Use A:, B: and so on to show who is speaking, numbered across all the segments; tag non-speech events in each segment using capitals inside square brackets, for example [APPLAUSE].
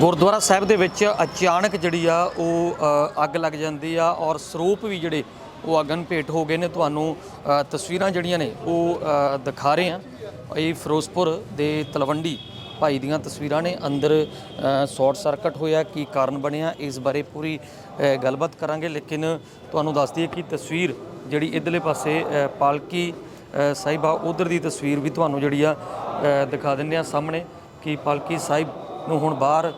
A: ਗੁਰਦੁਆਰਾ ਸਾਹਿਬ ਦੇ ਵਿੱਚ ਅਚਾਨਕ ਜਿਹੜੀ ਆ ਉਹ ਅੱਗ ਲੱਗ ਜਾਂਦੀ ਆ ਔਰ ਸਰੂਪ ਵੀ ਜਿਹੜੇ ਉਹ ਅਗਨ ਭੇਟ ਹੋ ਗਏ ਨੇ। ਤੁਹਾਨੂੰ ਤਸਵੀਰਾਂ ਜਿਹੜੀਆਂ ਨੇ ਉਹ ਦਿਖਾ ਰਹੇ ਆ ਇਹ ਫਿਰੋਜ਼ਪੁਰ ਦੇ ਤਲਵੰਡੀ ਭਾਈ ਦੀਆਂ ਤਸਵੀਰਾਂ ਨੇ। ਅੰਦਰ ਸ਼ਾਰਟ ਸਰਕਟ ਹੋਇਆ ਕੀ ਕਾਰਨ ਬਣਿਆ ਇਸ ਬਾਰੇ ਪੂਰੀ ਗੱਲਬਾਤ ਕਰਾਂਗੇ। ਲੇਕਿਨ ਤੁਹਾਨੂੰ ਦੱਸ ਦਈਏ ਕਿ ਤਸਵੀਰ ਜਿਹੜੀ ਇਧਰਲੇ ਪਾਸੇ ਪਾਲਕੀ ਅ, ਸਾਹਿਬਾ ਉਧਰ ਦੀ ਤਸਵੀਰ ਵੀ ਤੁਹਾਨੂੰ ਜਿਹੜੀ ਆ ਦਿਖਾ ਦਿੰਦੇ ਆ ਸਾਹਮਣੇ ਕਿ ਪਾਲਕੀ ਸਾਹਿਬ ਨੂੰ ਹੁਣ ਬਾਹਰ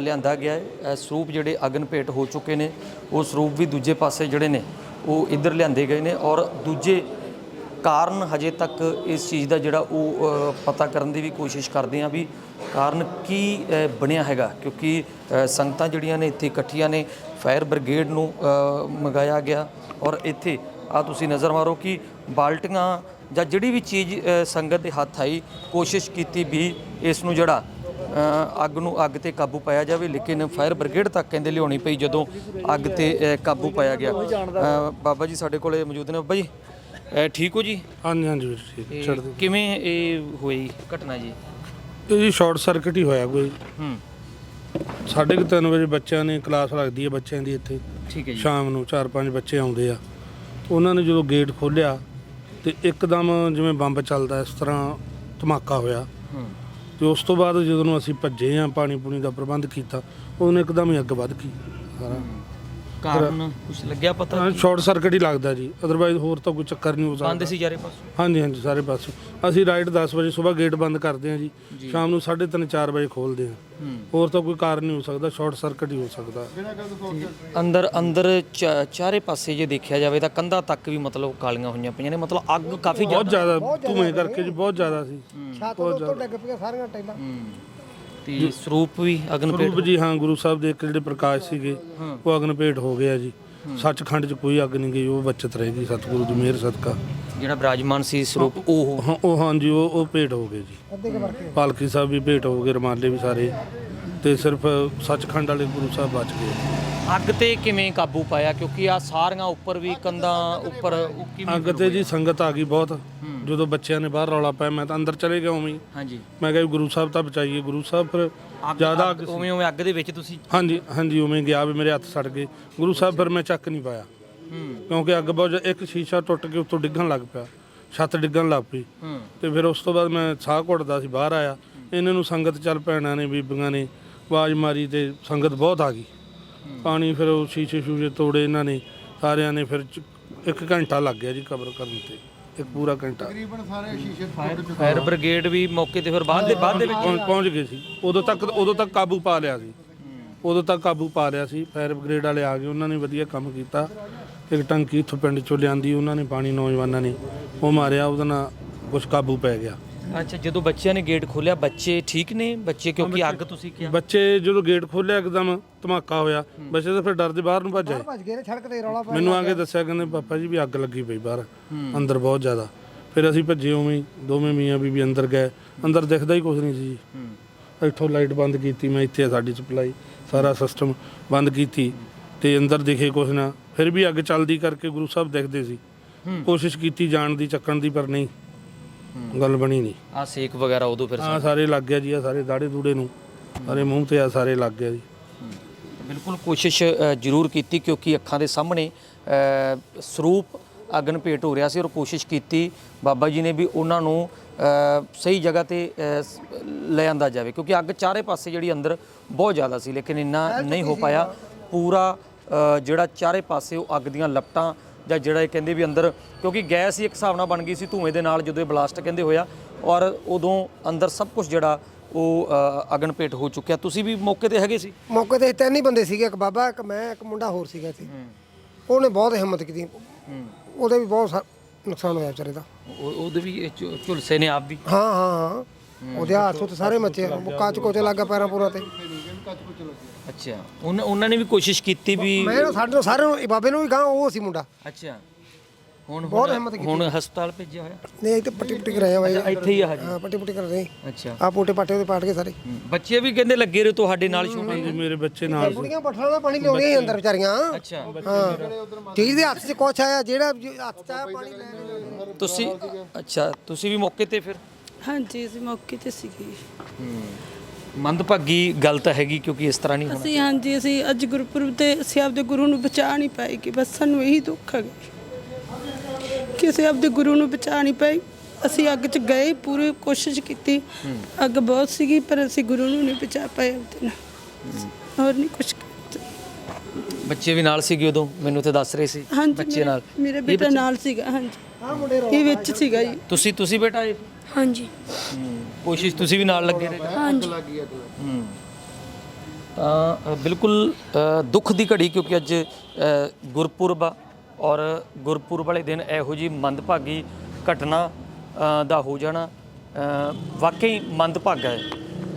A: ਲਿਆਂਦਾ ਗਿਆ ਹੈ। ਅ, ਸਰੂਪ ਜਿਹੜੇ ਅਗਨ ਭੇਟ ਹੋ ਚੁੱਕੇ ਨੇ ਉਹ ਸਰੂਪ ਵੀ ਦੂਜੇ ਪਾਸੇ ਜਿਹੜੇ ਨੇ ਉਹ ਇੱਧਰ ਲਿਆਂਦੇ ਗਏ ਨੇ ਔਰ ਦੂਜੇ ਕਾਰਨ ਹਜੇ ਤੱਕ ਇਸ ਚੀਜ਼ ਦਾ ਜਿਹੜਾ ਉਹ ਪਤਾ ਕਰਨ ਦੀ ਵੀ ਕੋਸ਼ਿਸ਼ ਕਰਦੇ ਆ ਵੀ ਕਾਰਨ ਕੀ ਬਣਿਆ ਹੈਗਾ। ਕਿਉਂਕਿ ਸੰਗਤਾਂ ਜਿਹੜੀਆਂ ਨੇ ਇੱਥੇ ਇਕੱਠੀਆਂ ਨੇ ਫਾਇਰ ਬ੍ਰਿਗੇਡ ਨੂੰ ਅ, ਮੰਗਾਇਆ ਗਿਆ ਔਰ ਇੱਥੇ ਆ ਤੁਸੀਂ ਨਜ਼ਰ ਮਾਰੋ ਕਿ ਬਾਲਟੀਆਂ ਜਾਂ ਜਿਹੜੀ ਵੀ ਚੀਜ਼ ਸੰਗਤ ਦੇ ਹੱਥ ਆਈ ਕੋਸ਼ਿਸ਼ ਕੀਤੀ ਵੀ ਇਸ ਨੂੰ ਜਿਹੜਾ ਅੱਗ ਨੂੰ ਅੱਗ ਤੇ ਕਾਬੂ ਪਾਇਆ ਜਾਵੇ ਲੇਕਿਨ ਫਾਇਰ ਬ੍ਰਿਗੇਡ ਤੱਕ ਕਹਿੰਦੇ ਲਿਆਉਣੀ ਪਈ ਜਦੋਂ ਅੱਗ ਤੇ ਕਾਬੂ ਪਾਇਆ ਗਿਆ। ਅ, ਬਾਬਾ ਜੀ ਸਾਡੇ ਕੋਲੇ ਮੌਜੂਦ ਨੇ। ਬਾਬਾ ਜੀ ਠੀਕ ਹੋ ਜੀ?
B: ਹਾਂਜੀ ਹਾਂਜੀ ਵੀਰ ਜੀ
A: ਇਹ
B: ਛੱਡ ਦਿਓ।
A: ਕਿਵੇਂ ਇਹ ਹੋਈ ਘਟਨਾ ਜੀ?
B: ਇਹ ਜੀ ਸ਼ਾਰਟ ਸਰਕਟ ਹੀ ਹੋਇਆ ਕੋਈ।
A: ਹੂੰ।
B: ਸਾਢੇ ਕੁ ਤਿੰਨ ਵਜੇ ਬੱਚਿਆਂ ਨੇ ਕਲਾਸ ਲੱਗਦੀ ਹੈ ਬੱਚਿਆਂ ਦੀ ਇੱਥੇ।
A: ਠੀਕ ਹੈ ਜੀ।
B: ਸ਼ਾਮ ਨੂੰ 4-5 ਬੱਚੇ ਆਉਂਦੇ ਆ। ਉਹਨਾਂ ਨੇ ਜਦੋਂ ਗੇਟ ਖੋਲ੍ਹਿਆ ਤੇ ਇੱਕਦਮ ਜਿਵੇਂ ਬੰਬ ਚੱਲਦਾ ਇਸ ਤਰ੍ਹਾਂ ਧਮਾਕਾ ਹੋਇਆ।
A: ਹੂੰ।
B: ਤੇ ਉਸ ਤੋਂ ਬਾਅਦ ਜਦੋਂ ਨੂੰ ਅਸੀਂ ਭੱਜੇ ਆ ਪਾਣੀ ਪੂਣੀ ਦਾ ਪ੍ਰਬੰਧ ਕੀਤਾ, ਉਹਨੇ ਇੱਕਦਮ ਹੀ ਅੱਗ ਵੱਧ ਗਈ। ਸਾਰਾ।
A: ਕਾਰਨ ਕੁਝ ਲੱਗਿਆ ਪਤਾ
B: ਸ਼ਾਰਟ ਸਰਕਟ ਹੀ ਲੱਗਦਾ ਜੀ। ਅਦਰਵਾਈਜ਼ ਹੋਰ ਤਾਂ ਕੋਈ ਚੱਕਰ ਨਹੀਂ ਹੋ
A: ਬੰਦ
B: ਸਕਦਾ
A: ਸੀ ਚਾਰੇ ਪਾਸੋਂ?
B: ਹਾਂਜੀ ਹਾਂਜੀ ਸਾਰੇ ਪਾਸੇ। ਅਸੀਂ ਰਾਈਟ 10 ਵਜੇ ਸਵੇਰ ਗੇਟ ਬੰਦ ਕਰਦੇ ਹਾਂ ਜੀ। ਸ਼ਾਮ ਨੂੰ 3:30 4 ਵਜੇ ਖੋਲਦੇ ਹਾਂ।
A: ਹੂੰ।
B: ਹੋਰ ਤਾਂ ਕੋਈ ਕਾਰਨ ਨਹੀਂ ਹੋ ਸਕਦਾ ਸ਼ਾਰਟ ਸਰਕਟ ਹੀ ਹੋ ਸਕਦਾ।
A: ਅੰਦਰ ਅੰਦਰ ਚ- ਚਾਰੇ ਪਾਸੇ ਜੇ ਦੇਖਿਆ ਜਾਵੇ ਤਾਂ ਕੰਧਾਂ ਤੱਕ ਵੀ ਮਤਲਬ ਕਾਲੀਆਂ ਹੋਈਆਂ ਪਈਆਂ ਨੇ। ਮਤਲਬ ਅੱਗ ਕਾਫੀ
B: ਬਹੁਤ
A: ਜ਼ਿਆਦਾ
B: ਜ਼ਿਆਦਾ ਧੂਏ ਕਰਕੇ ਜੀ ਬਹੁਤ ਜ਼ਿਆਦਾ ਸੀ।
C: ਛੱਤ ਤੋਂ ਉੱਤੋਂ ਡਿੱਗ ਪਈਆਂ ਸਾਰੀਆਂ ਟਾਈਲਾਂ।
A: ਹੂੰ। ਤੇ ਸਰੂਪ ਵੀ ਅਗਨ ਭੇਟ
B: ਸਰੂਪ ਜੀ ਹਾਂ ਗੁਰੂ ਸਾਹਿਬ ਦੇ ਇੱਕ ਜਿਹੜੇ ਪ੍ਰਕਾਸ਼ ਸੀਗੇ ਉਹ ਅਗਨ ਭੇਟ ਹੋ ਗਿਆ ਜੀ। ਸੱਚਖੰਡ 'ਚ ਕੋਈ ਅੱਗ ਨਹੀਂ ਗਈ ਉਹ ਬਚਤ ਰਹੇਗੀ ਸਤਿਗੁਰੂ ਦੀ ਮਿਹਰ ਸਦਕਾ।
A: ਜਿਹੜਾ ਬਿਰਾਜਮਾਨ ਸੀ ਸਰੂਪ ਉਹ
B: ਹਾਂ ਉਹ ਹਾਂਜੀ ਉਹ ਉਹ ਭੇਟ ਹੋ ਗਏ ਜੀ। ਪਾਲਕੀ ਸਾਹਿਬ ਵੀ ਭੇਟ ਹੋ ਗਏ ਰਮਾਲੇ ਵੀ ਸਾਰੇ। ਤੇ ਸਿਰਫ ਸੱਚਖੰਡ ਵਾਲੇ ਗੁਰੂ ਸਾਹਿਬ ਬਚ ਗਏ।
A: ਅੱਗ ਤੇ ਕਿਵੇਂ ਕਾਬੂ ਪਾਇਆ? ਕਿਉਂਕਿ ਆ ਸਾਰੀਆਂ ਉੱਪਰ ਵੀ ਕੰਧਾਂ ਉੱਪਰ ਉਹ ਕਿਵੇਂ
B: ਅੱਗ ਤੇ ਜੀ ਸੰਗਤ ਆ ਗਈ ਬਹੁਤ। ਜਦੋਂ ਬੱਚਿਆਂ ਨੇ ਬਾਹਰ ਰੌਲਾ ਪਾਇਆ ਮੈਂ ਤਾਂ ਅੰਦਰ ਚਲੇ ਗਿਆ ਉਵੇਂ ਹੀ।
A: ਹਾਂਜੀ।
B: ਮੈਂ ਕਿਹਾ ਵੀ ਗੁਰੂ ਸਾਹਿਬ ਤਾਂ ਬਚਾਈਏ ਗੁਰੂ ਸਾਹਿਬ ਫਿਰ
A: ਅੱਗ-
B: ਜ਼ਿਆਦਾ
A: ਅੱਗ-
B: ਅੱਗ ਸੀ।
A: ਉਵੇਂ ਉਵੇਂ ਅੱਗ ਦੇ ਵਿੱਚ ਤੁਸੀਂ
B: ਹਾਂਜੀ ਹਾਂਜੀ ਉਵੇਂ ਗਿਆ ਵੀ ਮੇਰੇ ਹੱਥ ਸੜ ਗਏ। ਗੁਰੂ ਸਾਹਿਬ ਫਿਰ ਮੈਂ ਚੱਕ ਨਹੀਂ ਪਾਇਆ।
A: ਹੂੰ।
B: ਕਿਉਂਕਿ ਅੱਗ ਬਹੁਤ ਜ਼ਿਆ- ਇੱਕ ਸ਼ੀਸ਼ਾ ਟੁੱਟ ਕੇ ਉੱਤੋਂ ਡਿੱਗਣ ਲੱਗ ਪਿਆ। ਛੱਤ ਡਿੱਗਣ ਲੱਗ ਪਈ।
A: ਹੂੰ।
B: ਤੇ ਫਿਰ ਉਸ ਤੋਂ ਬਾਅਦ ਮੈਂ ਸਾਹ ਘੁੱਟਦਾ ਸੀ ਬਾਹਰ ਆਇਆ। ਇਹਨਾਂ ਨੂੰ ਸੰਗਤ ਚੱਲ ਭੈਣਾਂ ਨੇ ਬੀਬੀਆਂ ਨੇ। ਆਵਾਜ਼ ਮਾਰੀ ਤੇ ਸੰਗਤ ਬਹੁਤ ਆ ਗਈ। ਪਾਣੀ ਫਿਰ ਉਹ ਸ਼ੀਸ਼ੇ ਸ਼ੂਸ਼ੇ ਤੋੜੇ ਇਹਨਾਂ ਨੇ ਸਾਰਿਆਂ ਨੇ ਫਿਰ ਚ- ਇੱਕ ਘੰਟਾ ਲੱਗ ਗਿਆ ਜੀ ਕਬਰ ਕਰਨ ਤੇ ਇੱਕ ਪੂਰਾ ਘੰਟਾ।
A: ਫਾਇਰ ਬ੍ਰਿਗੇਡ ਵੀ ਮੌਕੇ ਤੇ ਫਿਰ ਬਾਅਦ ਦੇ ਬਾਅਦ ਦੇ ਵਿੱਚ
B: ਪਹੁੰਚ ਪਹੁੰਚ ਗਏ ਸੀ। ਉਦੋਂ ਤੱਕ ਉਦੋਂ ਤੱਕ ਕਾਬੂ ਪਾ ਲਿਆ ਸੀ। ਉਦੋਂ ਤੱਕ ਕਾਬੂ ਪਾ ਲਿਆ ਸੀ। ਫਾਇਰ ਬ੍ਰਿਗੇਡ ਵਾਲੇ ਆ ਗਏ ਉਹਨਾਂ ਨੇ ਵਧੀਆ ਕੰਮ ਕੀਤਾ। ਇੱਕ ਟੰਕੀ ਇੱਥੋਂ ਪਿੰਡ ਚੋਂ ਲਿਆਂਦੀ ਉਹਨਾਂ ਨੇ ਪਾਣੀ ਨੌਜਵਾਨਾਂ ਨੇ ਉਹ ਮਾਰਿਆ ਉਹਦੇ ਨਾਲ ਕੁਝ ਕਾਬੂ ਪੈ ਗਿਆ।
A: ਅੱਛਾ ਜਦੋਂ ਬੱਚਿਆਂ ਨੇ ਗੇਟ ਖੋਲਿਆ ਬੱਚੇ ਠੀਕ ਨੇ? ਬੱਚੇ ਕਿਉਂਕਿ ਅੱਗ ਤੁਸੀਂ ਕਿਹਾ?
B: ਬੱਚੇ ਜਦੋਂ ਗੇਟ ਖੋਲ੍ਹਿਆ ਇੱਕਦਮ ਧਮਾਕਾ ਹੋਇਆ। ਬੱਚੇ ਤਾਂ ਫਿਰ ਡਰਦੇ ਬਾਹਰ ਨੂੰ ਭੱਜ ਆਏ।
C: ਭੱਜ ਗਏ ਨੇ ਸੜਕ ਤੇ ਰੌਲਾ
B: ਮੈਨੂੰ ਆ ਕੇ ਦੱਸਿਆ ਕਹਿੰਦੇ ਪਾਪਾ ਜੀ ਵੀ ਅੱਗ ਲੱਗੀ ਪਈ ਬਾਹਰ ਅੰਦਰ ਬਹੁਤ ਜ਼ਿਆਦਾ। ਫਿਰ ਅਸੀਂ ਭੱਜੇ ਉਵੇਂ ਹੀ, ਦੋਵੇਂ ਮੀਆਂ ਬੀਬੀ ਅੰਦਰ ਗਏ। ਅੰਦਰ ਦਿਖਦਾ ਹੀ ਕੁਝ ਨਹੀਂ ਸੀ। ਜੀ ਇੱਥੋਂ ਲਾਈਟ ਬੰਦ ਕੀਤੀ ਮੈਂ ਇੱਥੇ ਆ ਸਾਡੀ ਸਪਲਾਈ ਸਾਰਾ ਸਿਸਟਮ ਬੰਦ ਕੀਤੀ ਤੇ ਅੰਦਰ ਦਿਖੇ ਕੁਛ ਨਾ। ਫਿਰ ਵੀ ਅੱਗ ਚੱਲਦੀ ਕਰਕੇ ਗੁਰੂ ਸਾਹਿਬ ਦਿਖਦੇ ਸੀ। ਕੋਸ਼ਿਸ਼ ਕੀਤੀ ਜਾਣ ਦੀ ਚੱਕਣ ਦੀ ਪਰ ਨਹੀਂ। ਗੱਲ ਬਣੀ ਨਹੀਂ।
A: ਆ ਸੇਕ ਵਗੈਰਾ ਉਦੋਂ ਫਿਰ
B: ਆ ਸਾਰੇ ਲੱਗ ਗਿਆ ਜੀ ਆ ਸਾਰੇ ਦਾੜੇ ਦੂੜੇ ਨੂੰ ਸਾਰੇ ਮੂੰਹ ਤੇ ਆ ਸਾਰੇ ਲੱਗ ਗਿਆ ਜੀ।
A: ਬਿਲਕੁਲ ਕੋਸ਼ਿਸ਼ ਅ, ਜ਼ਰੂਰ ਕੀਤੀ ਕਿਉਂਕਿ ਅੱਖਾਂ ਦੇ ਸਾਹਮਣੇ ਅ, ਸਰੂਪ ਅਗਨ ਭੇਟ ਹੋ ਰਿਹਾ ਸੀ ਔਰ ਕੋਸ਼ਿਸ਼ ਕੀਤੀ ਬਾਬਾ ਜੀ ਨੇ ਵੀ ਉਹਨਾਂ ਨੂੰ ਅ, ਸਹੀ ਜਗ੍ਹਾ ਤੇ ਅ, ਸ- ਲੈ ਆਂਦਾ ਜਾਵੇ ਕਿਉਂਕਿ ਅੱਗ ਚਾਰੇ ਪਾਸੇ ਜਿਹੜੀ ਅੰਦਰ ਬਹੁਤ ਜ਼ਿਆਦਾ ਸੀ ਲੇਕਿਨ ਇੰਨਾ ਨਹੀਂ ਹੋ ਪਾਇਆ। ਪੂਰਾ ਅ, ਜਿਹੜਾ ਚਾਰੇ ਪਾਸੇ ਉਹ ਅੱਗ ਦੀਆਂ ਲਪਟਾਂ ਜਾਂ ਜਿਹੜਾ ਇਹ ਕਹਿੰਦੇ ਵੀ ਅੰਦਰ ਕਿਉਂਕਿ ਗੈਸ ਹੀ ਇੱਕ ਹਿਸਾਬ ਨਾਲ ਬਣ ਗਈ ਸੀ ਧੂਏ ਦੇ ਨਾਲ ਜਦੋਂ ਇਹ ਬਲਾਸਟ ਕਹਿੰਦੇ ਹੋਇਆ ਔਰ ਉਦੋਂ ਅੰਦਰ ਸਭ ਕੁਝ ਜਿਹੜਾ ਉਹ ਅ, ਅਗਨ ਭੇਟ ਹੋ ਚੁੱਕਿਆ। ਤੁਸੀਂ ਵੀ ਮੌਕੇ ਤੇ ਹੈਗੇ ਸੀ?
C: ਮੌਕੇ ਤੇ ਤਿੰਨ ਹੀ ਬੰਦੇ ਸੀਗੇ ਇੱਕ ਬਾਬਾ ਇੱਕ ਮੈਂ ਇੱਕ ਮੁੰਡਾ ਹੋਰ ਸੀਗਾ ਇੱਥੇ। ਉਹਨੇ ਬਹੁਤ ਹਿੰਮਤ ਕੀਤੀ। ਉਹਦੇ ਵੀ ਬਹੁਤ ਸਾ- ਨੁਕਸਾਨ ਹੋਇਆ ਵਿਚਾਰੇ ਦਾ।
A: ਉਹ- ਉਹਦੇ ਵੀ ਇਹ ਝੁ- ਝੁਲਸੇ ਨੇ ਆਪ ਵੀ?
C: ਹਾਂ ਹਾਂ ਹਾਂ। ਉਹਦੇ ਹੱਥ ਉੱਤੇ ਸਾਰੇ ਮੱਚੇ ਕੱਚ ਕੋਚੇ ਲੱਗਾ ਪੈਰਾਂ ਪੂਰਾ ਤੇ।
A: ਅੱਛਾ। ਉਹਨਾਂ ਉਹਨਾਂ ਨੇ ਵੀ ਕੋਸ਼ਿਸ਼ ਕੀਤੀ ਵੀ
C: ਮੈਂ ਨਾ ਸਾਡੇ ਨੂੰ ਸਾਰਿਆਂ ਨੂੰ ਇਹ ਬਾਬੇ ਨੂੰ ਵੀ ਗਾਂ ਉਹ ਸੀ ਮੁੰਡਾ।
A: ਅੱਛਾ। ਹੁਣ
C: ਬਹੁਤ ਹਿੰਮਤ ਕੀਤੀ।
A: ਹੁਣ ਹਸਪਤਾਲ ਭੇਜਿਆ ਹੋਇਆ?
C: ਨਹੀਂ ਇੱਥੇ ਪੱਟੀ ਪੁੱਟੀ ਕਰ ਰਹੇ ਆ ਬਾਈ।
A: ਇੱਥੇ ਹੀ ਆ ਹਜੇ?
C: ਹਾਂ ਪੱਟੀ ਪੁੱਟੀ ਕਰ ਰਹੇ
A: ਅੱਛਾ।
C: ਆ ਪੋਟੇ ਪਾਟੇ ਉਹਦੇ ਪਾਟ ਕੇ ਸਾਰੇ।
A: ਬੱਚੇ ਵੀ ਕਹਿੰਦੇ ਲੱਗੇ ਰਹੇ ਤੁਹਾਡੇ ਨਾਲ ਛੋਟੇ
B: ਜੀ ਮੇਰੇ ਬੱਚੇ ਨਾਲ।
C: ਬੁੜੀਆਂ ਪੱਠਲਾਂ ਦਾ ਪਾਣੀ ਲਿਆਉਂਦੀਆਂ ਸੀ ਅੰਦਰ ਵਿਚਾਰੀਆਂ।
A: ਅੱਛਾ।
C: ਹਾਂ। ਚੀਜ਼ ਦੇ ਹੱਥ 'ਚ ਕੁਛ ਆਇਆ ਜਿਹੜਾ ਹੱਥ 'ਚ ਆਇਆ ਪਾਣੀ ਲੈ
A: ਤੁਸੀਂ ਅੱਛਾ ਤੁਸੀਂ ਵੀ ਮੌਕੇ ਤੇ ਫਿਰ?
D: ਹਾਂਜੀ ਅਸੀਂ ਮੌਕੇ ਤੇ ਸੀਗੇ।
A: ਹੂੰ। ਮੰਦਭਾਗੀ ਗੱਲ ਤਾਂ ਹੈਗੀ ਕਿਉਂਕਿ ਇਸ ਤਰ੍ਹਾਂ ਨਹੀਂ ਹੋਣਾ
D: ਅਸੀਂ ਹਾਂਜੀ ਅਸੀਂ ਅੱਜ ਗੁਰਪੁਰਬ ਤੇ ਅਸੀਂ ਆਪਦੇ ਗੁਰੂ ਨੂੰ ਬਚਾ ਨਹੀਂ ਪਾਏ ਕਿ ਬਸ ਸਾਨੂੰ ਇਹੀ ਦੁੱਖ ਹੈ ਕਿ ਅਸੀਂ ਆਪਦੇ ਗੁਰੂ ਨੂੰ ਬਚਾ ਨਹੀਂ ਪਾਏ ਅਸੀਂ ਅੱਗ 'ਚ ਗਏ ਪੂਰੀ ਕੋਸ਼ਿਸ਼ ਕੀਤੀ। ਅੱਗ ਬਹੁਤ ਸੀਗੀ ਪਰ ਅਸੀਂ ਗੁਰੂ ਨੂੰ ਨਹੀਂ ਬਚਾ ਪਾਏ ਆਪਦੇ ਨਾਲ। ਹੋਰ ਨਹੀਂ ਕੁਝ
A: ਬੱਚੇ ਵੀ ਨਾਲ ਸੀਗੇ ਉਦੋਂ ਮੈਨੂੰ ਤੇ ਦੱਸ ਰਹੇ ਸੀ ਬੱਚੇ ਨਾਲ।
D: ਮੇਰਾ ਬੇਟਾ ਨਾਲ ਸੀਗਾ ਹਾਂਜੀ। ਇਹ ਵਿੱਚ ਸੀਗਾ ਜੀ।
A: ਤੁਸੀਂ ਤੁਸੀਂ ਬੇਟਾ ਇਹ?
E: ਹਾਂਜੀ।
A: ਕੋਸ਼ਿਸ਼ ਤੁਸੀਂ ਵੀ ਨਾਲ ਲੱਗੇ ਰਹੇ।
E: ਹਾਂਜੀ।
A: ਹੂੰ। ਤਾਂ ਬਿਲਕੁਲ ਦੁੱਖ ਦੀ ਘੜੀ ਕਿਉਂਕਿ ਅੱਜ ਗੁਰਪੁਰਬ ਆ। ਔਰ ਗੁਰਪੁਰਬ ਵਾਲੇ ਦਿਨ ਇਹੋ ਜੀ ਮੰਦਭਾਗੀ ਘਟਨਾ ਦਾ ਹੋ ਜਾਣਾ ਵਾਕਈ ਮੰਦਭਾਗਾ ਹੈ।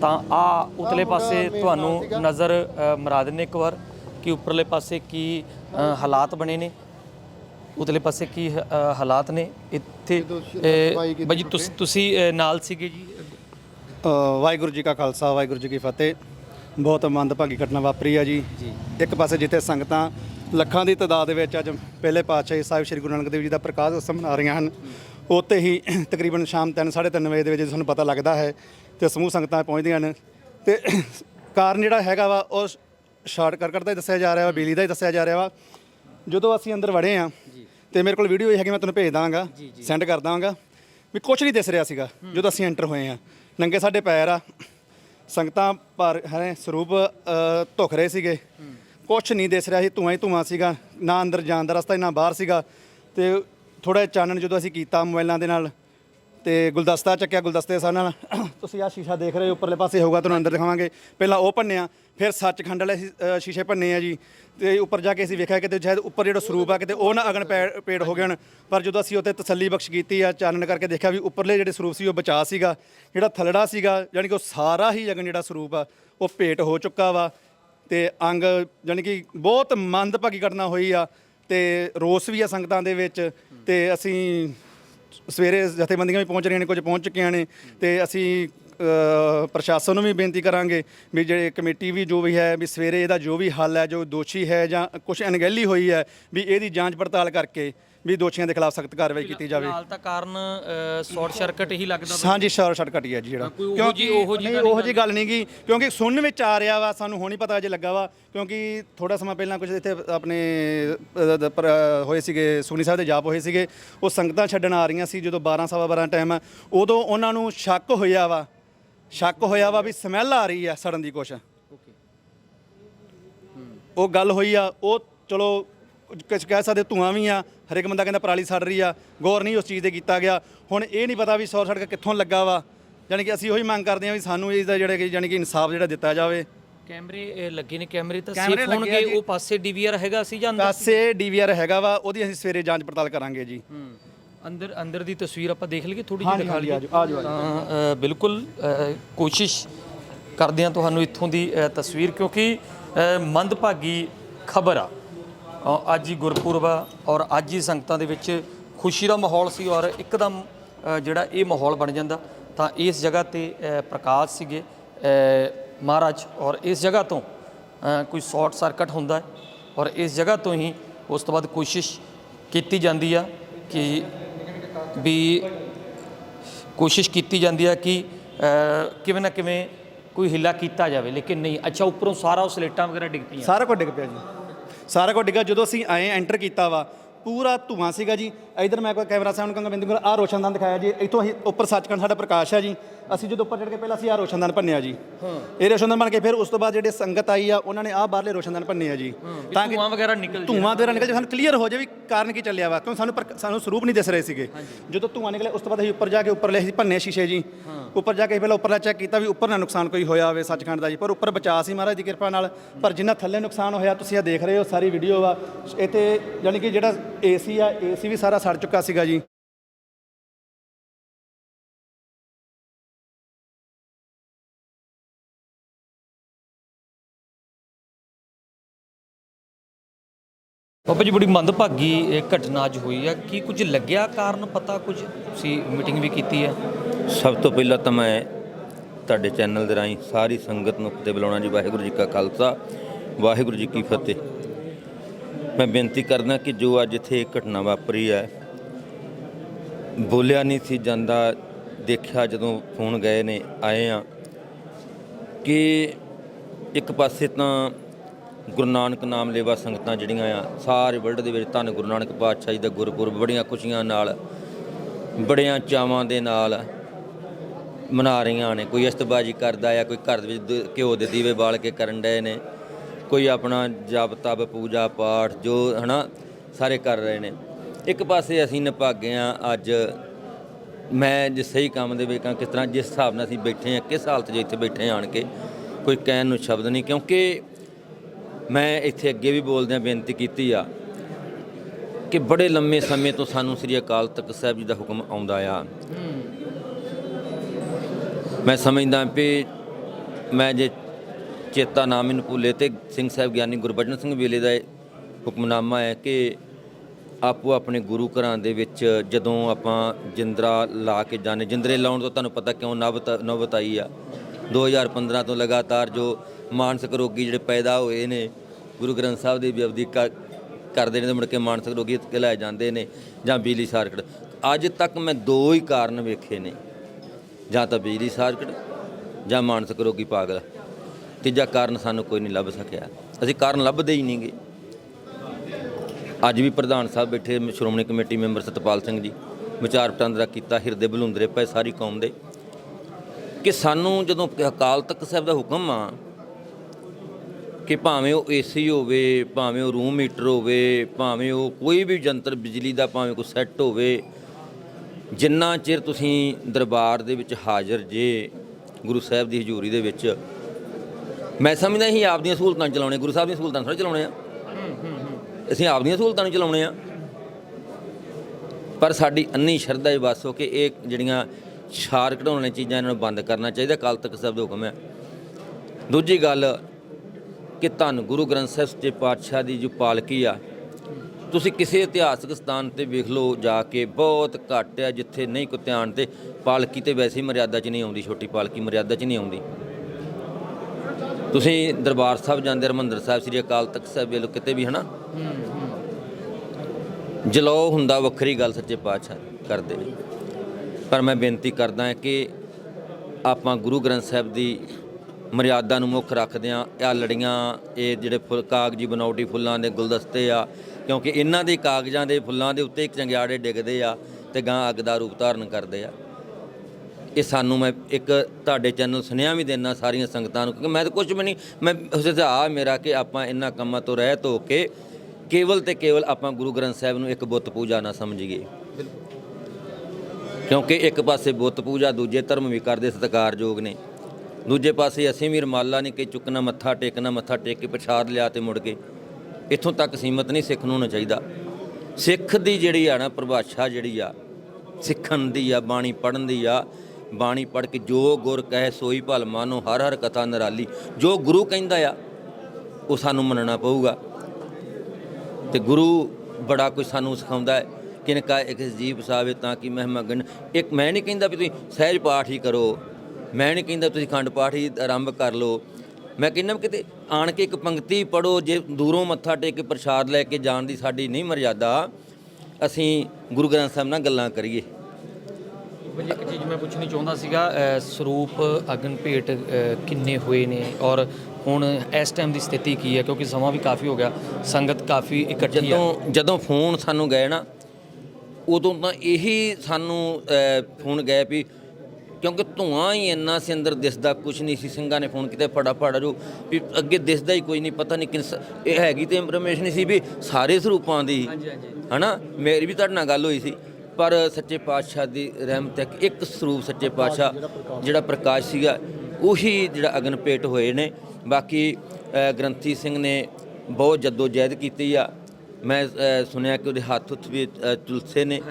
A: ਤਾਂ ਆ ਉਤਲੇ ਪਾਸੇ ਤੁਹਾਨੂੰ ਨਜ਼ਰ ਮਰਾ ਦਿੰਨੇ ਇੱਕ ਵਾਰ ਕਿ ਉੱਪਰਲੇ ਪਾਸੇ ਕੀ ਹਾਲਾਤ ਬਣੇ ਨੇ। ਉਤਲੇ ਪਾਸੇ ਕੀ ਹਾਲਾਤ ਨੇ। ਇੱਥੇ ਅ, ਬਾਈ ਜੀ ਤੁਸੀਂ ਨਾਲ ਸੀਗੇ ਜੀ?
F: ਵਾਹਿਗੁਰੂ ਜੀ ਕਾ ਖਾਲਸਾ ਵਾਹਿਗੁਰੂ ਜੀ ਕੀ ਫਤਿਹ। ਬਹੁਤ ਮੰਦਭਾਗੀ ਘਟਨਾ ਵਾਪਰੀ ਆ ਜੀ। ਇੱਕ ਪਾਸੇ ਜਿੱਥੇ ਸੰਗਤਾਂ ਲੱਖਾਂ ਦੀ ਤਾਦਾਦ ਦੇ ਵਿੱਚ ਅੱਜ ਪਹਿਲੇ ਪਾਤਸ਼ਾਹੀ ਸਾਹਿਬ ਸ੍ਰੀ ਗੁਰੂ ਨਾਨਕ ਦੇਵ ਜੀ ਦਾ ਪ੍ਰਕਾਸ਼ ਉਤਸਵ ਮਨਾ ਰਹੀਆਂ ਹਨ। ਉੱਥੇ ਹੀ ਤਕਰੀਬਨ ਸ਼ਾਮ 3:30 ਵਜੇ ਦੇ ਵਿੱਚ ਸਾਨੂੰ ਪਤਾ ਲੱਗਦਾ ਹੈ ਤੇ ਸਮੂਹ ਸੰਗਤਾਂ ਪਹੁੰਚਦੀਆਂ ਨੇ ਤੇ ਕਾਰਨ ਜਿਹੜਾ ਹੈਗਾ ਵਾ ਉਹ ਸ਼ਾਰਟ ਸਰਕਟ ਦਾ ਹੀ ਦੱਸਿਆ ਜਾ ਰਿਹਾ ਵਾ ਬਿਜਲੀ ਦਾ ਹੀ ਦੱਸਿਆ ਜਾ ਰਿਹਾ ਵਾ। ਜਦੋਂ ਅਸੀਂ ਅੰਦਰ ਵੜੇ ਆ ਤੇ ਮੇਰੇ ਕੋਲ ਵੀਡੀਓ ਇਹ ਹੈਗੀ ਮੈਂ ਤੁਹਾਨੂੰ ਭੇਜ ਦਾਂਗਾ ਸੈਂਡ ਕਰ ਦਾਂਗਾ। ਵੀ ਕੁਝ ਨਹੀਂ ਦਿਸ ਰਿਹਾ ਸੀਗਾ ਜਦੋਂ ਅਸੀਂ ਐਂਟਰ ਹੋਏ ਆ ਨੰਗੇ ਸਾਡੇ ਪੈਰ ਆ ਸੰਗਤਾਂ ਪਰ ਹੈ ਸਰੂਪ ਧੁਖ ਰਹੇ ਸੀਗੇ। ਕੁਝ ਨਹੀਂ ਦਿਸ ਰਿਹਾ ਸੀ ਧੂਆਂ ਹੀ ਧੂਆਂ ਸੀਗਾ ਨਾ ਅੰਦਰ ਜਾਣ ਦਾ ਰਸਤਾ ਨਾ ਬਾਹਰ ਸੀਗਾ। ਤੇ ਥੋੜਾ ਚਾਨਣ ਜਦੋਂ ਅਸੀਂ ਕੀਤਾ ਮੋਬਾਈਲਾਂ ਦੇ ਨਾਲ ਤੇ ਗੁਲਦਸਤਾ ਚੱਕਿਆ ਗੁਲਦਸਤੇ ਦੇ ਨਾਲ। [COUGHS] ਤੁਸੀਂ ਆ ਸ਼ੀਸ਼ਾ ਦੇਖ ਰਹੇ ਹੋ ਉੱਪਰਲੇ ਪਾਸੇ ਹੋਊਗਾ ਤੁਹਾਨੂੰ ਅੰਦਰ ਦਿਖਾਵਾਂਗੇ। ਪਹਿਲਾਂ ਉਹ ਭੰਨਿਆ ਫਿਰ ਸੱਚਖੰਡ ਵਾਲੇ ਅਸੀਂ, ਸ਼ੀਸ਼ੇ ਭੰਨੇ ਆ ਜੀ। ਤੇ ਉੱਪਰ ਜਾ ਕੇ ਅਸੀਂ ਵੇਖਿਆ ਕਿਤੇ ਸ਼ਾਇਦ ਉੱਪਰ ਜਿਹੜਾ ਸਰੂਪ ਆ ਕਿਤੇ ਉਹ ਨਾ ਅਗਨ ਪੈ- ਪੇੜ ਹੋ ਗਏ ਹਨ ਪਰ ਜਦੋਂ ਅਸੀਂ ਉੱਥੇ ਤਸੱਲੀ ਬਖਸ਼ ਕੀਤੀ ਆ ਚਾਨਣ ਕਰਕੇ ਦੇਖਿਆ ਵੀ ਉੱਪਰਲੇ ਜਿਹੜੇ ਸਰੂਪ ਸੀ ਉਹ ਬਚਾ ਸੀਗਾ। ਜਿਹੜਾ ਥਲੜਾ ਸੀਗਾ ਯਾਨੀ ਕਿ ਉਹ ਸਾਰਾ ਹੀ ਅਗਨ ਜਿਹੜਾ ਸਰੂਪ ਆ ਉਹ ਭੇਟ ਹੋ ਚੁੱਕਾ ਵਾ। ਤੇ ਅੰਗ ਯਾਨੀ ਕਿ ਬਹੁਤ ਮੰਦਭਾਗੀ ਘਟਨਾ ਹੋਈ ਆ ਤੇ ਰੋਸ ਵੀ ਆ ਸੰਗਤਾਂ ਦੇ ਵਿੱਚ ਤੇ ਅਸੀਂ ਸਵੇਰੇ ਜਥੇਬੰਦੀਆਂ ਵੀ ਪਹੁੰਚ ਰਹੀਆਂ ਨੇ, ਕੁਝ ਪਹੁੰਚ ਚੁੱਕੀਆਂ ਨੇ ਤੇ ਅਸੀਂ ਪ੍ਰਸ਼ਾਸਨ ਨੂੰ ਵੀ ਬੇਨਤੀ ਕਰਾਂਗੇ ਵੀ ਜਿਹੜੇ ਕਮੇਟੀ ਵੀ ਜੋ ਵੀ ਹੈ, ਵੀ ਸਵੇਰੇ ਇਹਦਾ ਜੋ ਵੀ ਹੱਲ ਹੈ, ਜੋ ਦੋਸ਼ੀ ਹੈ ਜਾਂ ਕੁਝ ਅਣਗਹਿਲੀ ਹੋਈ ਹੈ, ਵੀ ਇਹਦੀ ਜਾਂਚ ਪੜਤਾਲ ਕਰਕੇ ਵੀ ਦੋਸ਼ੀਆਂ ਦੇ ਖਿਲਾਫ ਸਖਤ ਕਾਰਵਾਈ ਕੀਤੀ ਜਾਵੇ।
A: ਫਿਲਹਾਲ ਤਾਂ ਕਾਰਨ ਸ਼ਾਰਟ ਸਰਕਟ ਹੀ ਲੱਗਦਾ
F: ਹਾਂਜੀ ਸ਼ਾਰਟ ਸ਼ਾਰਟ ਕੱਟੀ ਹੈ ਜੀ ਜਿਹੜਾ।
A: ਕੋਈ ਉਹੋ ਜਿਹੀ- ਉਹੋ
F: ਜੀ ਗੱਲ ਨਹੀਂ ਗੀ। ਕਿਉਂਕਿ ਸੁਣਨ ਵਿੱਚ ਆ ਰਿਹਾ ਵਾ ਸਾਨੂੰ ਹੁਣ ਹੀ ਪਤਾ ਅਜੇ ਲੱਗਾ ਵਾ। ਕਿਉਂਕਿ ਥੋੜਾ ਸਮਾਂ ਪਹਿਲਾਂ ਕੁਝ ਇੱਥੇ ਆਪਣੇ ਹੋਏ ਸੀਗੇ ਸੁਖਨੀ ਸਾਹਿਬ ਦੇ ਜਾਪ ਹੋਏ ਸੀਗੇ। ਉਹ ਸੰਗਤਾਂ ਛੱਡਣ ਆ ਰਹੀਆਂ ਸੀ ਜਦੋਂ 12 ਸਵਾ 12 ਟਾਈਮ ਆ ਉਦੋਂ ਉਹਨਾਂ ਨੂੰ ਸ਼ੱਕ ਹੋਇਆ ਵਾ। ਸ਼ੱਕ ਹੋਇਆ ਵਾ ਵੀ ਸਮੈਲ ਆ ਰਹੀ ਆ ਸੜਨ ਦੀ ਕੁਛ ਉਹ ਗੱਲ ਹੋਈ ਆ ਉਹ ਚਲੋ ਕੁਝ ਕਹਿ ਸਕਦੇ ਧੂਆਂ ਵੀ ਆ ਹਰੇਕ ਬੰਦਾ ਕਹਿੰਦਾ ਪਰਾਲੀ ਸੜ ਰਹੀ ਆ ਗੌਰ ਨਹੀਂ ਉਸ ਚੀਜ਼ ਤੇ ਕੀਤਾ ਗਿਆ। ਹੁਣ ਇਹ ਨਹੀਂ ਪਤਾ ਵੀ ਸ਼ੌਰ ਸੜਕ ਕਿੱਥੋਂ ਲੱਗਾ ਵਾ। ਯਾਨੀ ਕਿ ਅਸੀਂ ਉਹੀ ਮੰਗ ਕਰਦੇ ਹਾਂ ਵੀ ਸਾਨੂੰ ਇਸ ਦਾ ਜਿਹੜਾ ਕਿ ਯਾਨੀ ਕਿ ਇਨਸਾਫ ਜਿਹੜਾ ਦਿੱਤਾ ਜਾਵੇ।
A: ਕੈਮਰੇ ਲੱਗੇ ਨੇ ਕੈਮਰੇ ਤਾਂ ਸੇਫ ਹੋਣਗੇ। ਉਹ ਪਾਸੇ ਡੀਵੀਆਰ ਹੈਗਾ ਸੀ ਜਾਂ ਅੰਦਰ
F: ਪਾਸੇ ਡੀਵੀਆਰ ਹੈਗਾ ਵਾ ਉਹਦੀ ਅਸੀਂ ਸਵੇਰੇ ਜਾਂਚ ਪੜਤਾਲ ਕਰਾਂਗੇ ਜੀ।
A: ਅੰਦਰ ਅੰਦਰ ਦੀ ਤਸਵੀਰ ਆਪਾਂ ਦੇਖ ਲਈਏ ਥੋੜੀ ਜਿਹੀ ਦਿਖਾ ਲਈਏ।
F: ਆਜੋ, ਆਜੋ, ਆਜੋ।
A: ਤਾਂ ਬਿਲਕੁਲ ਕੋਸ਼ਿਸ਼ ਕਰਦੇ ਹਾਂ ਤੁਹਾਨੂੰ ਇੱਥੋਂ ਦੀ ਤਸਵੀਰ ਕਿਉਂਕਿ ਮੰਦਭਾਗੀ ਖਬਰ ਆ। ਅ, ਅੱਜ ਹੀ ਗੁਰਪੁਰਬ ਆ ਔਰ ਅੱਜ ਹੀ ਸੰਗਤਾਂ ਦੇ ਵਿੱਚ ਖੁਸ਼ੀ ਦਾ ਮਾਹੌਲ ਸੀ ਔਰ ਇੱਕਦਮ ਅ, ਜਿਹੜਾ ਇਹ ਮਾਹੌਲ ਬਣ ਜਾਂਦਾ ਤਾਂ ਇਸ ਜਗ੍ਹਾ ਤੇ ਅ, ਪ੍ਰਕਾਸ਼ ਸੀਗੇ ਅ, ਮਹਾਰਾਜ ਔਰ ਇਸ ਜਗ੍ਹਾ ਤੋਂ ਅ, ਕੋਈ ਸ਼ਾਰਟ ਸਰਕਟ ਹੁੰਦਾ ਹੈ ਔਰ ਇਸ ਜਗ੍ਹਾ ਤੋਂ ਹੀ ਉਸ ਤੋਂ ਬਾਅਦ ਕੋਸ਼ਿਸ਼ ਕੀਤੀ ਜਾਂਦੀ ਆ ਕਿ ਵੀ ਕੋਸ਼ਿਸ਼ ਕੀਤੀ ਜਾਂਦੀ ਆ ਕਿ ਅ, ਕਿਵੇਂ ਨਾ ਕਿਵੇਂ ਕੋਈ ਹਿੱਲਾ ਕੀਤਾ ਜਾਵੇ ਲੇਕਿਨ ਨਹੀਂ ਅੱਛਾ ਉੱਪਰੋਂ ਸਾਰਾ ਉਹ ਸਲੇਟਾਂ ਵਗੈਰਾ ਡਿੱਗ ਪਈਆਂ।
F: ਸਾਰਾ ਕੁਝ ਡਿੱਗ ਪਿਆ ਜੀ। ਸਾਰਾ ਕੁਝ ਡਿੱਗਾ। ਜਦੋਂ ਅਸੀਂ ਆਏ ਐਂਟਰ ਕੀਤਾ ਵਾ, ਪੂਰਾ ਧੂਆਂ ਸੀਗਾ ਜੀ। ਇਧਰ ਮੈਂ ਕੋਈ ਕੈਮਰਾ ਸਾਹਿਬ ਕਹਿੰਦਾ ਬਿੰਦੂ ਆ ਰੋਸ਼ਨਦਾਨ ਦਿਖਾਇਆ ਜੀ। ਇੱਥੋਂ ਅਸੀਂ ਉੱਪਰ ਸੱਚਖੰਡ, ਸਾਡਾ ਪ੍ਰਕਾਸ਼ ਹੈ ਜੀ। ਅਸੀਂ ਜਦੋਂ ਉੱਪਰ ਚੜ ਕੇ ਪਹਿਲਾਂ ਅਸੀਂ ਆ ਰੋਸ਼ਨਦਾਨ ਭੰਨਿਆ ਜੀ। ਇਹ ਰੋਸ਼ਨਦਾਨ ਬਣ ਕੇ ਫਿਰ ਉਸ ਤੋਂ ਬਾਅਦ ਜਿਹੜੇ ਸੰਗਤ ਆਈ ਆ ਉਹਨਾਂ ਨੇ ਆ ਬਾਹਰਲੇ ਰੋਸ਼ਨਦਾਨ ਭੰਨੇ ਆ ਜੀ।
A: ਤਾਂ ਧੂਆਂ ਵਗੈਰਾ ਨਿਕਲ ਜੇ
F: ਧੂਆਂ ਦੇ ਨਿਕਲ ਜੇ ਸਾਨੂੰ ਕਲੀਅਰ ਹੋ ਜਾਵੇ ਵੀ ਕਾਰਨ ਕੀ ਚੱਲਿਆ ਵਾ। ਕਿਉਂ ਸਾਨੂੰ ਪਰ- ਸਾਨੂੰ ਸਰੂਪ ਨਹੀਂ ਦਿਸ ਰਹੇ ਸੀਗੇ। ਜਦੋਂ ਧੂਆਂ ਨਿਕਲਿਆ ਉਸ ਤੋਂ ਬਾਅਦ ਅਸੀਂ ਉੱਪਰ ਜਾ ਕੇ ਉੱਪਰਲੇ ਅਸੀਂ ਭੰਨੇ ਸ਼ੀਸ਼ੇ ਜੀ। ਉੱਪਰ ਜਾ ਕੇ ਪਹਿਲਾਂ ਉੱਪਰਲਾ ਚੈੱਕ ਕੀਤਾ ਵੀ ਉੱਪਰ ਨਾ ਨੁਕਸਾਨ ਕੋਈ ਹੋਇਆ ਹੋਵੇ ਸੱਚਖੰਡ ਦਾ ਜੀ। ਪਰ ਉੱਪਰ ਬਚਾ ਸੀ ਮਹਾਰਾਜ ਦੀ ਕਿਰਪਾ ਨਾਲ। ਪਰ ਜਿੰਨਾ ਥੱਲੇ ਨੁਕਸਾਨ ਹੋਇਆ ਤੁਸੀਂ ਆ ਦੇਖ ਰਹੇ ਹੋ ਸਾਰੀ ਵੀਡੀਓ ਵਾ ਇੱਥੇ ਯਾਨੀ ਕਿ ਜਿਹੜਾ ਏਸੀ ਆ ਏਸੀ ਵੀ ਸਾਰਾ ਸੜ ਚੁੱਕਾ ਸੀਗਾ ਜੀ।
A: ਬਾਬਾ ਜੀ, ਬੜੀ ਮੰਦਭਾਗੀ ਇਹ ਘਟਨਾ ਅੱਜ ਹੋਈ ਆ ਕੀ ਕੁਝ ਲੱਗਿਆ ਕਾਰਨ, ਪਤਾ ਕੁਝ? ਤੁਸੀਂ ਮੀਟਿੰਗ ਵੀ ਕੀਤੀ ਹੈ।
G: ਸਭ ਤੋਂ ਪਹਿਲਾਂ ਤਾਂ ਮੈਂ ਤੁਹਾਡੇ ਚੈਨਲ ਦੇ ਰਾਹੀਂ ਸਾਰੀ ਸੰਗਤ ਨੂੰ ਫਤਿਹ ਬੁਲਾਉਣਾ ਜੀ। ਵਾਹਿਗੁਰੂ ਜੀ ਕਾ ਖਾਲਸਾ, ਵਾਹਿਗੁਰੂ ਜੀ ਕੀ ਫਤਿਹ। ਮੈਂ ਬੇਨਤੀ ਕਰਦਾ ਕਿ ਜੋ ਅੱਜ ਇੱਥੇ ਇਹ ਘਟਨਾ ਵਾਪਰੀ ਹੈ, ਬੋਲਿਆ ਨਹੀਂ ਸੀ ਜਾਂਦਾ। ਦੇਖਿਆ ਜਦੋਂ ਫੋਨ ਗਏ ਨੇ, ਆਏ ਆ ਕਿ ਇੱਕ ਪਾਸੇ ਤਾਂ ਗੁਰੂ ਨਾਨਕ ਨਾਮ ਲੇਵਾ ਸੰਗਤਾਂ ਜਿਹੜੀਆਂ ਆ, ਸਾਰੇ ਵਰਲਡ ਦੇ ਵਿੱਚ ਧੰਨ ਗੁਰੂ ਨਾਨਕ ਪਾਤਸ਼ਾਹ ਜੀ ਦਾ ਗੁਰਪੁਰਬ ਬੜੀਆਂ ਖੁਸ਼ੀਆਂ ਨਾਲ, ਬੜੀਆਂ ਚਾਵਾਂ ਦੇ ਨਾਲ ਮਨਾ ਰਹੀਆਂ ਨੇ। ਕੋਈ ਇਸ਼ਤਬਾਜੀ ਕਰਦਾ ਆ, ਕੋਈ ਘਰ ਦੇ ਵਿੱਚ ਦ- ਘਿਓ ਦੇ ਦੀਵੇ ਬਾਲ ਕੇ ਕਰਨ ਡਏ ਨੇ, ਕੋਈ ਆਪਣਾ ਜਪ ਤਪ ਪੂਜਾ ਪਾਠ ਜੋ ਹਨਾ ਸਾਰੇ ਕਰ ਰਹੇ ਨੇ। ਇੱਕ ਪਾਸੇ ਅਸੀਂ ਨਿਭਾਗੇ ਆ ਅੱਜ, ਮੈਂ ਜੇ ਸਹੀ ਕੰਮ ਦੇ ਵਿੱਚ ਕਿਸ ਤਰ੍ਹਾਂ ਜਿਸ ਹਿਸਾਬ ਨਾਲ ਅਸੀਂ ਬੈਠੇ ਆ, ਕਿਸ ਹਾਲਤ 'ਚ ਇੱਥੇ ਬੈਠੇ ਆਣ ਕੇ, ਕੋਈ ਕਹਿਣ ਨੂੰ ਸ਼ਬਦ ਨਹੀਂ, ਕਿਉਂਕਿ ਮੈਂ ਇੱਥੇ ਅੱਗੇ ਵੀ ਬੋਲਦਿਆਂ ਬੇਨਤੀ ਕੀਤੀ ਆ ਕਿ ਬੜੇ ਲੰਮੇ ਸਮੇਂ ਤੋਂ ਸਾਨੂੰ ਸ੍ਰੀ ਅਕਾਲ ਤਖਤ ਸਾਹਿਬ ਜੀ ਦਾ ਹੁਕਮ ਆਉਂਦਾ ਆ। ਮੈਂ ਸਮਝਦਾ ਵੀ ਮੈਂ ਜੇ ਚੇਤਾ ਨਾ ਮੈਨੂੰ ਭੁੱਲੇ ਤੇ ਸਿੰਘ ਸਾਹਿਬ ਗਿਆਨੀ ਗੁਰਬਚਨ ਸਿੰਘ ਵੇਲੇ ਦਾ ਇਹ ਹੁਕਮਨਾਮਾ ਹੈ ਕਿ ਆਪੋ ਆਪਣੇ ਗੁਰੂ ਘਰਾਂ ਦੇ ਵਿੱਚ ਜਦੋਂ ਆਪਾਂ ਜਿੰਦਰਾ ਲਾ ਕੇ ਜਾਣੇ ਜਿੰਦਰੇ ਲਾਉਣ ਤੋਂ ਤੁਹਾਨੂੰ ਪਤਾ ਕਿਉਂ ਨਵਤ ਨਵਤ ਆਈ ਆ। 2015 ਤੋਂ ਲਗਾਤਾਰ ਜੋ ਮਾਨਸਿਕ ਰੋਗੀ ਜਿਹੜੇ ਪੈਦਾ ਹੋਏ ਨੇ ਗੁਰੂ ਗ੍ਰੰਥ ਸਾਹਿਬ ਦੀ ਬਿਆਬਦੀ ਕਰਦੇ ਨੇ ਤੇ ਮੁੜ ਕੇ ਮਾਨਸਿਕ ਰੋਗੀ ਲੈ ਜਾਂਦੇ ਨੇ ਜਾਂ ਬਿਜਲੀ ਸਾਰਕਟ। ਅੱਜ ਤੱਕ ਮੈਂ ਦੋ ਹੀ ਕਾਰਨ ਵੇਖੇ ਨੇ। ਜਾਂ ਤਾਂ ਬਿਜਲੀ ਸਾਰਕਟ ਜਾਂ ਮਾਨਸਿਕ ਰੋਗੀ ਪਾਗਲ। ਤੀਜਾ ਕਾਰਨ ਸਾਨੂੰ ਕੋਈ ਨਹੀਂ ਲੱਭ ਸਕਿਆ। ਅਸੀਂ ਕਾਰਨ ਲੱਭਦੇ ਹੀ ਨਹੀਂਗੇ। ਅੱਜ ਵੀ ਪ੍ਰਧਾਨ ਸਾਹਿਬ ਬੈਠੇ ਸ਼੍ਰੋਮਣੀ ਕਮੇਟੀ ਮੈਂਬਰ ਸਤਪਾਲ ਸਿੰਘ ਜੀ। ਵਿਚਾਰ ਵਟਾਂਦਰਾ ਕੀਤਾ, ਹਿਰਦੇ ਬਲੁੰਦਰੇ ਪਏ ਸਾਰੀ ਕੌਮ ਦੇ। ਕਿ ਸਾਨੂੰ ਜਦੋਂ ਅਕਾਲ ਤਖਤ ਸਾਹਿਬ ਦਾ ਹੁਕਮ ਆ ਕਿ ਭਾਵੇਂ ਉਹ ਏਸੀ ਹੋਵੇ, ਭਾਵੇਂ ਉਹ ਰੂਮ ਹੀਟਰ ਹੋਵੇ, ਭਾਵੇਂ ਉਹ ਕੋਈ ਵੀ ਜੰਤਰ ਬਿਜਲੀ ਦਾ, ਭਾਵੇਂ ਕੋਈ ਸੈੱਟ ਹੋਵੇ, ਜਿੰਨਾ ਚਿਰ ਤੁਸੀਂ ਦਰਬਾਰ ਦੇ ਵਿੱਚ ਹਾਜ਼ਰ ਜੇ ਗੁਰੂ ਸਾਹਿਬ ਦੀ ਹਜ਼ੂਰੀ ਦੇ ਵਿੱਚ, ਮੈਂ ਸਮਝਦਾ ਅਸੀਂ ਆਪਦੀਆਂ ਸਹੂਲਤਾਂ ਨੂੰ ਚਲਾਉਣੇ, ਗੁਰੂ ਸਾਹਿਬ ਦੀਆਂ ਸਹੂਲਤਾਂ ਥੋੜ੍ਹਾ ਚਲਾਉਣੇ ਆ। ਅਸੀਂ ਆਪਦੀਆਂ ਸਹੂਲਤਾਂ ਨੂੰ ਚਲਾਉਣੇ ਆ। ਪਰ ਸਾਡੀ ਅੰਨੀ ਸ਼ਰਧਾ ਇਹ ਬਸ ਹੋ ਕਿ ਇਹ ਜਿਹੜੀਆਂ ਛਾਰ ਕਢਾਉਣ ਵਾਲੀਆਂ ਚੀਜ਼ਾਂ ਇਹਨਾਂ ਨੂੰ ਬੰਦ ਕਰਨਾ ਚਾਹੀਦਾ ਕੱਲ ਤੱਕ ਸਾਹਿਬ ਦੇ ਹੁਕਮ ਹੈ ਦੂਜੀ ਗੱਲ ਕਿ ਧੰਨ ਗੁਰੂ ਗ੍ਰੰਥ ਸਾਹਿਬ ਸੱਚੇ ਪਾਤਸ਼ਾਹ ਦੀ ਜੋ ਪਾਲਕੀ ਆ, ਤੁਸੀਂ ਕਿਸੇ ਇਤਿਹਾਸਕ ਸਥਾਨ ਤੇ ਵੇਖ ਲਓ ਜਾ ਕੇ, ਬਹੁਤ ਘੱਟ ਆ ਜਿੱਥੇ ਨਹੀਂ ਕੋ ਧਿਆਨ ਤੇ ਪਾਲਕੀ ਤੇ ਵੈਸੇ ਮਰਿਆਦਾ 'ਚ ਨਹੀਂ ਆਉਂਦੀ, ਛੋਟੀ ਪਾਲਕੀ ਮਰਿਆਦਾ 'ਚ ਨਹੀਂ ਆਉਂਦੀ। ਤੁਸੀਂ ਦਰਬਾਰ ਸਾਹਿਬ ਜਾਂਦੇ, ਹਰਿਮੰਦਰ ਸਾਹਿਬ, ਸ੍ਰੀ ਅਕਾਲ ਤਖਤ ਸਾਹਿਬ ਵੇਲੋ ਕਿਤੇ ਵੀ, ਹਨਾ? ਜਲੋ ਹੁੰਦਾ, ਵੱਖਰੀ ਗੱਲ ਸੱਚੇ ਪਾਤਸ਼ਾਹ ਕਰਦੇ ਨੇ। ਪਰ ਮੈਂ ਬੇਨਤੀ ਕਰਦਾ ਕਿ ਆਪਾਂ ਗੁਰੂ ਗ੍ਰੰਥ ਸਾਹਿਬ ਦੀ ਮਰਿਆਦਾ ਨੂੰ ਮੁੱਖ ਰੱਖਦੇ ਆ ਇਹ ਲੜੀਆਂ ਇਹ ਜਿਹੜੇ ਫੁੱਲ ਕਾਗਜੀ ਬਨਾਵਟੀ ਫੁੱਲਾਂ ਦੇ ਗੁਲਦਸਤੇ ਆ ਕਿਉਂਕਿ ਇਹਨਾਂ ਦੇ ਕਾਗਜ਼ਾਂ ਦੇ ਫੁੱਲਾਂ ਦੇ ਉੱਤੇ ਇੱਕ ਚੰਗਿਆੜੇ ਡਿੱਗਦੇ ਆ ਤੇ ਗਾਂ ਅੱਗ ਦਾ ਰੂਪ ਧਾਰਨ ਕਰਦੇ ਆ। ਇਹ ਸਾਨੂੰ ਮੈਂ ਇੱਕ ਤੁਹਾਡੇ ਚੈਨਲ ਸੁਨੇਹਾ ਵੀ ਦੇਣਾ ਸਾਰੀਆਂ ਸੰਗਤਾਂ ਨੂੰ ਕਿਉਂਕਿ ਮੈਂ ਤਾਂ ਕੁਝ ਵੀ ਨਹੀਂ ਮੈਂ ਸੁਝਾਅ ਮੇਰਾ ਕਿ ਆਪਾਂ ਇਹਨਾਂ ਕੰਮਾਂ ਤੋਂ ਰਹਿਤ ਹੋ ਕੇ ਕੇਵਲ ਤੇ ਕੇਵਲ ਆਪਾਂ ਗੁਰੂ ਗ੍ਰੰਥ ਸਾਹਿਬ ਨੂੰ ਇੱਕ ਬੁੱਤ ਪੂਜਾ ਨਾ ਸਮਝੀਏ। ਕਿਉਂਕਿ ਇੱਕ ਪਾਸੇ ਬੁੱਤ ਪੂਜਾ ਦੂਜੇ ਧਰਮ ਵੀ ਕਰਦੇ ਸਤਿਕਾਰਯੋਗ ਨੇ। ਦੂਜੇ ਪਾਸੇ ਅਸੀਂ ਵੀ ਰਮਾਲਾ ਨਹੀਂ ਕਿ ਚੁੱਕਣਾ, ਮੱਥਾ ਟੇਕਣਾ, ਮੱਥਾ ਟੇਕ ਕੇ ਪ੍ਰਸ਼ਾਦ ਲਿਆ ਤੇ ਮੁੜ ਕੇ। ਇੱਥੋਂ ਤੱਕ ਸੀਮਤ ਨਹੀਂ ਸਿੱਖ ਨੂੰ ਹੋਣਾ ਚਾਹੀਦਾ। ਸਿੱਖ ਦੀ ਜਿਹੜੀ ਆ ਨਾ ਪਰਿਭਾਸ਼ਾ ਜਿਹੜੀ ਆ, ਸਿੱਖਣ ਦੀ ਆ, ਬਾਣੀ ਪੜਨ ਦੀ ਆ, ਬਾਣੀ ਪੜ ਕੇ ਜੋ ਗੁਰ ਕਹੇ ਸੋਈ ਭਲ ਮਾਨੋ, ਹਰ ਹਰ ਕਥਾ ਨਿਰਾਲੀ। ਜੋ ਗੁਰੂ ਕਹਿੰਦਾ ਆ, ਉਹ ਸਾਨੂੰ ਮੰਨਣਾ ਪਊਗਾ। ਤੇ ਗੁਰੂ ਬੜਾ ਕੁਝ ਸਾਨੂੰ ਸਿਖਾਉਂਦਾ ਹੈ। ਕਿ ਨਿਕਾ ਇੱਕ ਜੀਵ ਸਾਵੇ ਤਾਂ ਕਿ ਮਹਿਮਾ ਗਣ। ਇੱਕ ਮੈਂ ਨਹੀਂ ਕਹਿੰਦਾ ਵੀ ਤੁਸੀਂ ਸਹਿਜ ਪਾਠ ਹੀ ਕਰੋ। ਮੈਂ ਨਹੀਂ ਕਹਿੰਦਾ ਤੁਸੀਂ ਖੰਡ ਪਾਠ ਹੀ ਆਰੰਭ ਕਰ ਲਓ। ਮੈਂ ਕਹਿੰਦਾ ਕਿਤੇ ਆਣ ਕੇ ਇੱਕ ਪੰਕਤੀ ਪੜੋ ਜੇ ਦੂਰੋਂ ਮੱਥਾ ਟੇਕ ਕੇ ਪ੍ਰਸ਼ਾਦ ਲੈ ਕੇ ਜਾਣ ਦੀ ਸਾਡੀ ਨਹੀਂ ਮਰਜ਼ਾਦਾ ਅਸੀਂ ਗੁਰੂ ਗ੍ਰੰਥ ਸਾਹਿਬ ਨਾਲ ਗੱਲਾਂ ਕਰੀਏ।
A: ਵਜੀ ਇੱਕ ਚੀਜ਼ ਮੈਂ ਪੁੱਛਣੀ ਚਾਹੁੰਦਾ ਸੀਗਾ ਸਰੂਪ ਅਗਨ ਭੇਟ ਕਿੰਨੇ ਹੋਏ ਨੇ? ਔਰ ਹੁਣ ਇਸ ਟਾਈਮ ਦੀ ਸਥਿਤੀ ਕੀ ਹੈ? ਕਿਉਂਕਿ ਸਮਾਂ ਵੀ ਕਾਫੀ ਹੋ ਗਿਆ ਸੰਗਤ ਕਾਫੀ ਇਕੱਠੀ ਹੈ।
G: ਜਦੋਂ ਜਦੋਂ ਫੋਨ ਸਾਨੂੰ ਗਏ ਨਾ ਉਦੋਂ ਤਾਂ ਇਹੀ ਸਾਨੂੰ ਫੋਨ ਗਏ ਵੀ ਕਿਉਂਕਿ ਧੂਆਂ ਹੀ ਇੰਨਾ ਸੀ ਅੰਦਰ ਦਿਸਦਾ ਕੁਝ ਨਹੀਂ ਸੀ। ਸਿੰਘਾਂ ਨੇ ਫੋਨ ਕੀਤਾ ਫਟਾਫਟ ਜੋ ਵੀ ਅੱਗੇ ਦਿਸਦਾ ਹੀ ਕੋਈ ਨਹੀਂ ਪਤਾ ਨਹੀਂ ਕਿੰਸ ਇਹ ਹੈਗੀ ਤੇ ਇਨਫੋਰਮੇਸ਼ਨ ਸੀ ਵੀ ਸਾਰੇ ਸਰੂਪਾਂ ਦੀ। ਹਨਾ? ਮੇਰੀ ਵੀ ਤੁਹਾਡੇ ਨਾਲ ਗੱਲ ਹੋਈ ਸੀ। ਪਰ ਸੱਚੇ ਪਾਤਸ਼ਾਹ ਦੀ ਰਹਿਮਤ ਹੈ ਕਿ ਇੱਕ ਸਰੂਪ ਸੱਚੇ ਪਾਤਸ਼ਾਹ ਜਿਹੜਾ ਪ੍ਰਕਾਸ਼ ਸੀਗਾ ਉਹੀ ਜਿਹੜਾ ਅਗਨ ਭੇਟ ਹੋਏ ਨੇ। ਬਾਕੀ ਗ੍ਰੰਥੀ ਸਿੰਘ ਨੇ ਬਹੁਤ ਜੱਦੋ ਜਹਿਦ ਕੀਤੀ ਆ। ਮੈਂ ਸੁਣਿਆ ਕਿ ਉਹਦੇ ਹੱਥ ਉੱਤ ਵੀ ਤੁਲਸੇ ਨੇ